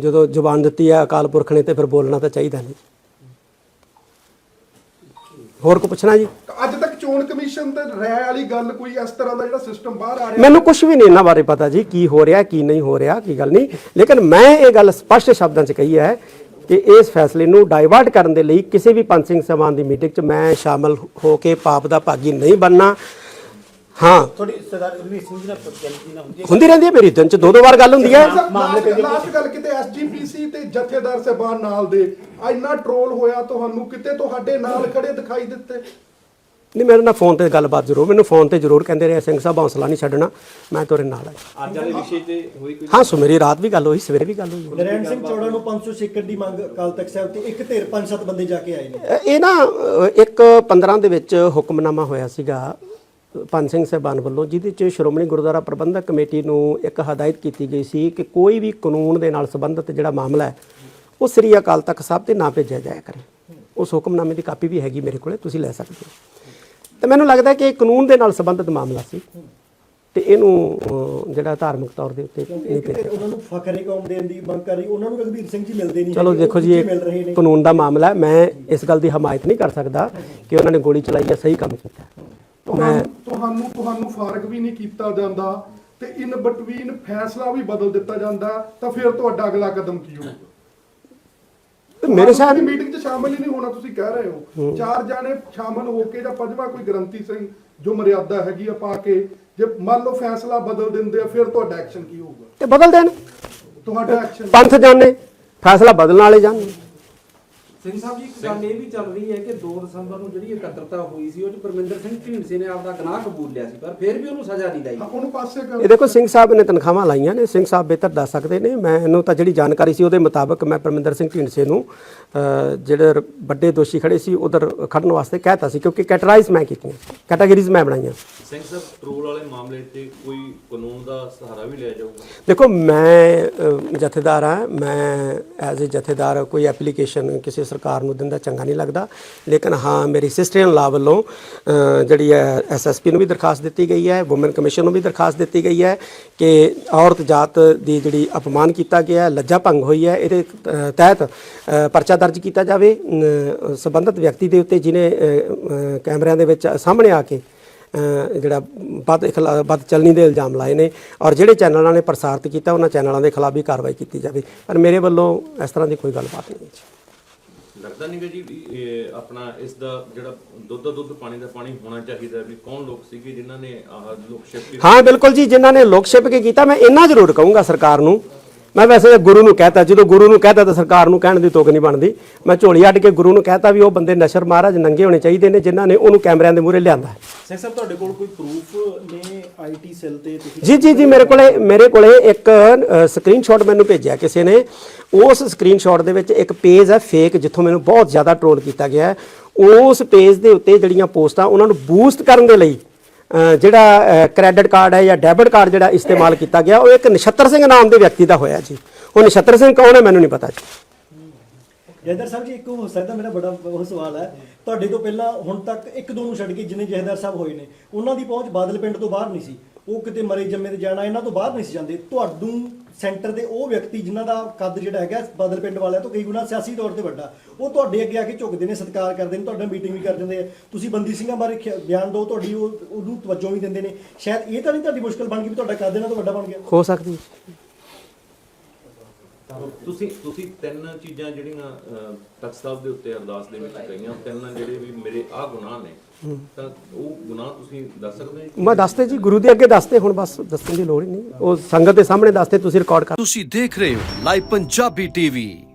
ਜਦੋਂ ਜ਼ੁਬਾਨ ਦਿੱਤੀ ਹੈ ਅਕਾਲ ਪੁਰਖ ਨੇ ਤੇ ਫਿਰ ਬੋਲਣਾ ਤਾਂ ਚਾਹੀਦਾ ਨਹੀਂ। ਹੋਰ ਕੋ ਪੁੱਛਣਾ ਜੀ? ਅੱਜ ਤੱਕ ਚੋਣ ਕਮਿਸ਼ਨ ਤੇ ਰਾਇ ਵਾਲੀ ਗੱਲ ਕੋਈ ਇਸ ਤਰ੍ਹਾਂ ਦਾ ਜਿਹੜਾ ਸਿਸਟਮ ਬਾਹਰ ਆ ਰਿਹਾ? ਮੈਨੂੰ ਕੁਝ ਵੀ ਨਹੀਂ ਇਹਨਾਂ ਬਾਰੇ ਪਤਾ ਜੀ ਕੀ ਹੋ ਰਿਹਾ ਕੀ ਨਹੀਂ ਹੋ ਰਿਹਾ ਕੀ ਗੱਲ ਨਹੀਂ। ਲੇਕਿਨ ਮੈਂ ਇਹ ਗੱਲ ਸਪਸ਼ਟ ਸ਼ਬਦਾਂ 'ਚ ਕਹੀ ਹੈ ਕਿ ਇਸ ਫੈਸਲੇ ਨੂੰ ਡਾਇਵਰਟ ਕਰਨ ਦੇ ਲਈ ਕਿਸੇ ਵੀ ਪੰਜ ਸਿੰਘ ਸਮਾਨ ਦੀ ਮੀਟਿੰਗ 'ਚ ਮੈਂ ਸ਼ਾਮਲ ਹੋ ਕੇ ਪਾਪ ਦਾ ਭਾਗੀ ਨਹੀਂ ਬਣਨਾ। ਹਾਂ। ਤੁਹਾਡੀ ਸਰਦਾਰ ਰਣਵੀਰ ਸਿੰਘ ਜੀ ਨਾਲ ਪ੍ਰਤੀਨਿਧੀ ਨਾਲ ਹੁੰਦੀ ਹੈ? ਹੁੰਦੀ ਰਹਿੰਦੀ ਹੈ ਮੇਰੀ ਦਿਨ 'ਚ ਦੋ ਦੋ ਵਾਰ ਗੱਲ ਹੁੰਦੀ ਹੈ। ਲਾਸਟ ਗੱਲ ਕਿਤੇ ਐਸਜੀਪੀਸੀ ਤੇ ਜਥੇਦਾਰ ਸਾਹਿਬਾਨ ਨਾਲ ਦੇ ਇੰਨਾ ਟਰੋਲ ਹੋਇਆ ਤੁਹਾਨੂੰ ਕਿਤੇ ਤੁਹਾਡੇ ਨਾਲ ਖੜੇ ਦਿਖਾਈ ਦਿੱਤੇ? ਨਹੀਂ ਮੇਰੇ ਨਾਲ ਫੋਨ ਤੇ ਗੱਲਬਾਤ ਜ਼ਰੂਰ ਮੈਨੂੰ ਫੋਨ ਤੇ ਜ਼ਰੂਰ ਕਹਿੰਦੇ ਰਹੇ ਸਿੰਘ ਸਾਹਿਬ ਹੌਸਲਾ ਨਹੀਂ ਛੱਡਣਾ ਮੈਂ ਤੁਹਾਡੇ ਨਾਲ ਹਾਂ ਅੱਜ ਵਾਲੇ ਵਿਸ਼ੇ ਤੇ ਹੋਈ ਕੋਈ ਹਾਂ ਸੋ ਮੇਰੀ ਰਾਤ ਵੀ ਗੱਲ ਹੋਈ ਸਵੇਰੇ ਵੀ ਗੱਲ ਹੋਈ। ਨਰੈਣ ਸਿੰਘ ਚੌੜਾ ਨੂੰ 500 ਏਕੜ ਦੀ ਮੰਗ ਅਕਾਲ ਤਖਤ ਸਾਹਿਬ ਤੇ ਇੱਕ ਧਿਰ ਪੰਜ ਸੱਤ ਬੰਦੇ ਜਾ ਕੇ ਆਏ ਨੇ। ਇਹ ਨਾ ਇੱਕ 15 ਦੇ ਵਿੱਚ ਹੁਕਮਨਾਮਾ ਹੋਇਆ ਸੀਗਾ ਪੰਜ ਸਿੰਘ ਸਾਹਿਬਾਨ ਵੱਲੋਂ ਜਿਹਦੇ 'ਚ ਸ਼੍ਰੋਮਣੀ ਗੁਰਦੁਆਰਾ ਪ੍ਰਬੰਧਕ ਕਮੇਟੀ ਨੂੰ ਇੱਕ ਹਦਾਇਤ ਕੀਤੀ ਗਈ ਸੀ ਕਿ ਕੋਈ ਵੀ ਕਾਨੂੰਨ ਦੇ ਨਾਲ ਸੰਬੰਧਿਤ ਜਿਹੜਾ ਮਾਮਲਾ ਹੈ ਉਹ ਸ੍ਰੀ ਅਕਾਲ ਤਖਤ ਸਾਹਿਬ ਤੇ ਨਾ ਭੇਜਿਆ ਜਾਇਆ ਕਰੇ। ਉਸ ਹੁਕਮਨਾਮੇ ਦੀ ਕਾਪੀ ਵੀ ਹੈਗੀ ਮੇਰੇ ਕੋਲੇ ਤੁਸੀਂ ਲੈ ਸਕਦੇ ਹੋ। ਤੇ ਮੈਨੂੰ ਲੱਗਦਾ ਕਿ ਇਹ ਕਾਨੂੰਨ ਦੇ ਨਾਲ ਸੰਬੰਧਿਤ ਮਾਮਲਾ ਸੀ ਤੇ ਇਹਨੂੰ ਜਿਹੜਾ ਧਾਰਮਿਕ ਤੌਰ ਦੇ ਉੱਤੇ ਨਹੀਂ ਧਿਰ ਉਹਨਾਂ ਨੂੰ ਫਖਰੇ ਕੌਮ ਦੇਣ ਦੀ ਮੰਗ ਕਰ ਰਹੀ ਉਹਨਾਂ ਨੂੰ ਰਘਬੀਰ ਸਿੰਘ ਜੀ ਮਿਲਦੇ ਨਹੀਂ ਚਲੋ ਦੇਖੋ ਜੀ ਇਹ ਕਾਨੂੰਨ ਦਾ ਮਾਮਲਾ ਹੈ ਮੈਂ ਇਸ ਗੱਲ ਦੀ ਹਮਾਇਤ ਨਹੀਂ ਕਰ ਸਕਦਾ ਕਿ ਉਹਨਾਂ ਨੇ ਗੋਲੀ ਚਲਾਈ ਹੈ ਸਹੀ ਕੰਮ ਕੀਤਾ। ਤੁਹਾਨੂੰ ਤੁਹਾਨੂੰ ਤੁਹਾਨੂੰ ਫਾਰਗ ਵੀ ਨਹੀਂ ਕੀਤਾ ਜਾਂਦਾ ਤੇ ਇਨ ਬਿਟਵੀਨ ਫੈਸਲਾ ਵੀ ਬਦਲ ਦਿੱਤਾ ਜਾਂਦਾ ਤਾਂ ਫਿਰ ਤੁਹਾਡਾ ਅਗਲਾ ਕਦਮ ਕੀ ਹੋਊਗਾ? ਤੇ ਮੇਰੇ ਸਾਥ ਮੀਟਿੰਗ 'ਚ ਸ਼ਾਮਲ ਹੀ ਨਹੀਂ ਹੋਣਾ ਤੁਸੀਂ ਕਹਿ ਰਹੇ ਹੋ। ਚਾਰ ਜਾਣੇ ਸ਼ਾਮਲ ਹੋ ਕੇ ਜਾਂ ਪੰਜਵਾਂ ਕੋਈ ਗਰੰਤੀ ਸਿੰਘ ਜੋ ਮਰਿਆਦਾ ਹੈਗੀ ਆ ਪਾ ਕੇ ਜੇ ਮੰਨ ਲਓ ਫੈਸਲਾ ਬਦਲ ਦਿੰਦੇ ਆ ਫਿਰ ਤੁਹਾਡਾ ਐਕਸ਼ਨ ਕੀ ਹੋਊਗਾ? ਤੇ ਬਦਲ ਦੇਣ। ਤੁਹਾਡਾ ਐਕਸ਼ਨ ਪੰਥ ਜਾਣੇ ਫੈਸਲਾ ਬਦਲਣ ਵਾਲੇ ਜਾਣ। ਸਿੰਘ ਸਾਹਿਬ ਜੀ ਇੱਕ ਗੱਲ ਇਹ ਵੀ ਚੱਲ ਰਹੀ ਹੈ ਕਿ 2 ਦਸੰਬਰ ਨੂੰ ਜਿਹੜੀ ਇਕੱਤਰਤਾ ਹੋਈ ਸੀ ਉਹ ਚ ਪਰਮਿੰਦਰ ਸਿੰਘ ਢੀਂਡਸੇ ਨੇ ਆਪਦਾ ਗੁਨਾਹ ਕਬੂਲ ਲਿਆ ਸੀ ਪਰ ਫਿਰ ਵੀ ਉਹਨੂੰ ਸਜ਼ਾ ਨਹੀਂ ਲਈ ਉਹਨੂੰ ਪਾਸੇ ਕਰ ਇਹ ਦੇਖੋ ਸਿੰਘ ਸਾਹਿਬ ਨੇ ਤਨਖਾਹਾਂ ਲਾਈਆਂ ਨੇ ਸਿੰਘ ਸਾਹਿਬ ਬਿਹਤਰ ਦੱਸ ਸਕਦੇ ਨੇ। ਮੈਨੂੰ ਤਾਂ ਜਿਹੜੀ ਜਾਣਕਾਰੀ ਸੀ ਉਹਦੇ ਮੁਤਾਬਕ ਮੈਂ ਪਰਮਿੰਦਰ ਸਿੰਘ ਢੀਂਡਸੇ ਨੂੰ ਜਿਹੜੇ ਵੱਡੇ ਦੋਸ਼ੀ ਖੜੇ ਸੀ ਉਧਰ ਖੜਨ ਵਾਸਤੇ ਕਹਿਤਾ ਸੀ ਕਿਉਂਕਿ ਕੈਟਰਾਈਜ਼ ਮੈਂ ਕੀਤੀਆਂ ਕੈਟਾਗਰੀਜ਼ ਮੈਂ ਬਣਾਈਆਂ। ਸਿੰਘ ਸਾਹਿਬ ਟਰੋਲ ਵਾਲੇ ਮਾਮਲੇ ਤੇ ਕੋਈ ਕਾਨੂੰਨ ਦਾ ਸਹਾਰਾ ਵੀ ਲਿਆ ਜਾਊਗਾ? ਦੇਖੋ ਮੈਂ ਜਥੇਦਾਰ ਹਾਂ ਮੈਂ ਐਜ਼ ਅ ਜਥੇਦਾਰ ਕੋਈ ਐਪਲੀਕੇਸ਼ਨ ਕਿਸੇ ਸਰਕਾਰ ਨੂੰ ਦਿੰਦਾ ਚੰਗਾ ਨਹੀਂ ਲੱਗਦਾ। ਲੇਕਿਨ ਹਾਂ ਮੇਰੀ ਸਿਸਟਰ ਇਨ ਲਾ ਵੱਲੋਂ ਜਿਹੜੀ ਹੈ ਐਸਐਸਪੀ ਨੂੰ ਵੀ ਦਰਖਾਸਤ ਦਿੱਤੀ ਗਈ ਹੈ ਵੂਮਨ ਕਮਿਸ਼ਨ ਨੂੰ ਵੀ ਦਰਖਾਸਤ ਦਿੱਤੀ ਗਈ ਹੈ ਕਿ ਔਰਤ ਜਾਤ ਦੀ ਜਿਹੜੀ ਅਪਮਾਨ ਕੀਤਾ ਗਿਆ ਹੈ ਲੱਜਾ ਭੰਗ ਹੋਈ ਹੈ ਇਹਦੇ ਅ, ਤਹਿਤ ਪਰਚਾ ਦਰਜ ਕੀਤਾ ਜਾਵੇ। ਅ, ਸੰਬੰਧਿਤ ਵਿਅਕਤੀ ਦੇ ਉੱਤੇ ਜਿਨੇ ਕੈਮਰਿਆਂ ਦੇ ਵਿੱਚ ਸਾਹਮਣੇ ਆ ਕੇ ਜਿਹੜਾ ਬਦ ਇਖਲਾ ਬਦ ਚਲਣੀ ਦੇ ਇਲਜ਼ਾਮ ਲਾਏ ਨੇ ਔਰ ਜਿਹੜੇ ਚੈਨਲਾਂ ਨੇ ਪ੍ਰਸਾਰਿਤ ਕੀਤਾ ਉਹਨਾਂ ਚੈਨਲਾਂ ਦੇ ਖਿਲਾਫ ਵੀ ਕਾਰਵਾਈ ਕੀਤੀ ਜਾਵੇ। ਪਰ ਮੇਰੇ ਵੱਲੋਂ ਇਸ ਤਰ੍ਹਾਂ ਦੀ ਕੋਈ ਗੱਲਬਾਤ ਨਹੀਂ ਹੈ ਜੀ। ਲੱਗਦਾ ਨਹੀਂ ਗਾ ਜੀ ਵੀ ਇਹ ਆਪਣਾ ਇਸ ਦਾ ਜਿਹੜਾ ਦੁੱਧ ਦਾ ਦੁੱਧ, ਪਾਣੀ ਦਾ ਪਾਣੀ ਹੋਣਾ ਚਾਹੀਦਾ ਵੀ ਕੌਣ ਲੋਕ ਸੀਗੇ ਜਿਨ੍ਹਾਂ ਨੇ ਆਹ ਲੋਕ ਹਾਂ, ਬਿਲਕੁਲ ਜੀ, ਜਿਨ੍ਹਾਂ ਨੇ ਲੋਕ ਛਿਪ ਕੇ ਕੀਤਾ, ਮੈਂ ਇੰਨਾ ਜ਼ਰੂਰ ਕਹੂੰਗਾ ਸਰਕਾਰ ਨੂੰ ਮੈਂ ਵੈਸੇ ਗੁਰੂ ਨੂੰ ਕਹਤਾ ਜਦੋਂ ਗੁਰੂ ਨੂੰ ਕਹਤਾ ਤਾਂ ਸਰਕਾਰ ਨੂੰ ਕਹਿਣ ਦੀ ਤੋਕ ਨਹੀਂ ਬਣਦੀ। ਮੈਂ ਝੋਲੀ ਅੱਡ ਕੇ ਗੁਰੂ ਨੂੰ ਕਹਤਾ ਵੀ ਉਹ ਬੰਦੇ ਨਸ਼ਰ ਮਹਾਰਾਜ ਨੰਗੇ ਹੋਣੇ ਚਾਹੀਦੇ ਨੇ ਜਿਨ੍ਹਾਂ ਨੇ ਉਹਨੂੰ ਕੈਮਰਿਆਂ ਦੇ ਮੂਹਰੇ ਲਿਆਂਦਾ। ਸਿੰਘ ਸਾਹਿਬ ਤੁਹਾਡੇ ਕੋਲ ਕੋਈ ਪ੍ਰੂਫ ਨੇ ਆਈਟੀ ਸੈੱਲ ਤੇ ਤੁਸੀਂ ਜੀ ਜੀ ਜੀ ਮੇਰੇ ਕੋਲੇ ਮੇਰੇ ਕੋਲੇ ਇੱਕ ਸਕਰੀਨਸ਼ਾਟ ਮੈਨੂੰ ਭੇਜਿਆ ਕਿਸੇ ਨੇ। ਉਸ ਸਕਰੀਨਸ਼ਾਟ ਦੇ ਵਿੱਚ ਇੱਕ ਪੇਜ ਹੈ ਫੇਕ ਜਿੱਥੋਂ ਮੈਨੂੰ ਬਹੁਤ ਜ਼ਿਆਦਾ ਟ੍ਰੋਲ ਕੀਤਾ ਗਿਆ ਉਸ ਪੇਜ ਦੇ ਉੱਤੇ ਜਿਹੜੀਆਂ ਪੋਸਟਾਂ ਉਹਨਾਂ ਨੂੰ ਬੂਸਟ ਕਰਨ ਦੇ ਲਈ ਜਿਹੜਾ ਕ੍ਰੈਡਿਟ ਕਾਰਡ ਹੈ ਜਾਂ ਡੈਬਿਟ ਕਾਰਡ ਜਿਹੜਾ ਇਸਤੇਮਾਲ ਕੀਤਾ ਗਿਆ, ਉਹ ਇੱਕ ਨਛੱਤਰ ਸਿੰਘ ਨਾਮ ਦੇ ਵਿਅਕਤੀ ਦਾ ਹੋਇਆ ਜੀ। ਉਹ ਨਛੱਤਰ ਸਿੰਘ ਕੌਣ ਹੈ ਮੈਨੂੰ ਨਹੀਂ ਪਤਾ ਜੀ। ਜਹਦਰ ਸਾਹਿਬ ਜੀ, ਇੱਕ ਹੋ ਸਕਦਾ ਮੇਰਾ ਬੜਾ ਉਹ ਸਵਾਲ ਹੈ। ਤੁਹਾਡੇ ਤੋਂ ਪਹਿਲਾਂ ਹੁਣ ਤੱਕ ਇੱਕ ਦੋ ਨੂੰ ਛੱਡ ਕੇ ਜਿੰਨੇ ਜਹਦਰ ਸਾਹਿਬ ਹੋਏ ਨੇ, ਉਹਨਾਂ ਦੀ ਪਹੁੰਚ ਬਾਦਲ ਪਿੰਡ ਤੋਂ ਬਾਹਰ ਨਹੀਂ ਸੀ। ਉਹ ਕਿਤੇ ਮਰੇ ਜੰਮੇ ਤੇ ਜਾਣਾ ਇਹਨਾਂ ਤੋਂ ਬਾਹਰ ਨਹੀਂ ਸੀ ਜਾਂਦੇ। ਤੁਹਾਨੂੰ ਸੈਂਟਰ ਦੇ ਉਹ ਵਿਅਕਤੀ ਜਿਨ੍ਹਾਂ ਦਾ ਕੱਦ ਜਿਹੜਾ ਹੈਗਾ ਬਦਲ ਪਿੰਡ ਵਾਲਿਆਂ ਤੋਂ ਕਈ ਗੁਣਾ ਸਿਆਸੀ ਤੌਰ ਤੇ ਵੱਡਾ ਉਹ ਤੁਹਾਡੇ ਅੱਗੇ ਆ ਕੇ ਝੁਕਦੇ ਨੇ ਸਤਿਕਾਰ ਕਰਦੇ ਨੇ ਤੁਹਾਡਾ ਮੀਟਿੰਗ ਵੀ ਕਰ ਦਿੰਦੇ ਆ। ਤੁਸੀਂ ਬੰਦੀ ਸਿੰਘਾਂ ਬਾਰੇ ਬਿਆਨ ਦਿਓ ਤੁਹਾਡੀ ਉਹ ਉਹਨੂੰ ਤਵੱਜੋ ਵੀ ਦਿੰਦੇ ਨੇ। ਸ਼ਾਇਦ ਇਹ ਤਾਂ ਨਹੀਂ ਤੁਹਾਡੀ ਮੁਸ਼ਕਲ ਬਣ ਗਈ ਵੀ ਤੁਹਾਡਾ ਕੱਦ ਇਹਨਾਂ ਤੋਂ ਵੱਡਾ ਬਣ ਗਿਆ। ਹੋ ਸਕਦੀ ਹੈ। ਤੁਸੀਂ ਤੁਸੀਂ ਤਿੰਨ ਚੀਜ਼ਾਂ ਜਿਹੜੀਆਂ ਤਖ਼ਤ ਸਾਹਿਬ ਦੇ ਉੱਤੇ ਅਰਦਾਸ ਦੇ ਵਿੱਚ ਕਹੀਆਂ ਤਿੰਨ ਜਿਹੜੇ ਵੀ ਮੇਰੇ ਆ ਗੁਨਾਹ ਨੇ ਤਾਂ ਉਹ ਗੁਨਾਹ ਤੁਸੀਂ ਦੱਸ ਸਕਦੇ ਹੋ? ਮੈਂ ਦੱਸਦੇ ਜੀ ਗੁਰੂ ਦੇ ਅੱਗੇ ਦੱਸਦੇ ਹੁਣ ਬਸ ਦੱਸਣ ਦੀ ਲੋੜ ਹੀ ਨਹੀਂ। ਉਹ ਸੰਗਤ ਦੇ ਸਾਹਮਣੇ ਦੱਸਦੇ ਤੁਸੀਂ ਰਿਕਾਰਡ ਕਰ ਤੁਸੀਂ ਦੇਖ ਰਹੇ ਹੋ ਲਾਈਵ ਪੰਜਾਬੀ ਟੀਵੀ।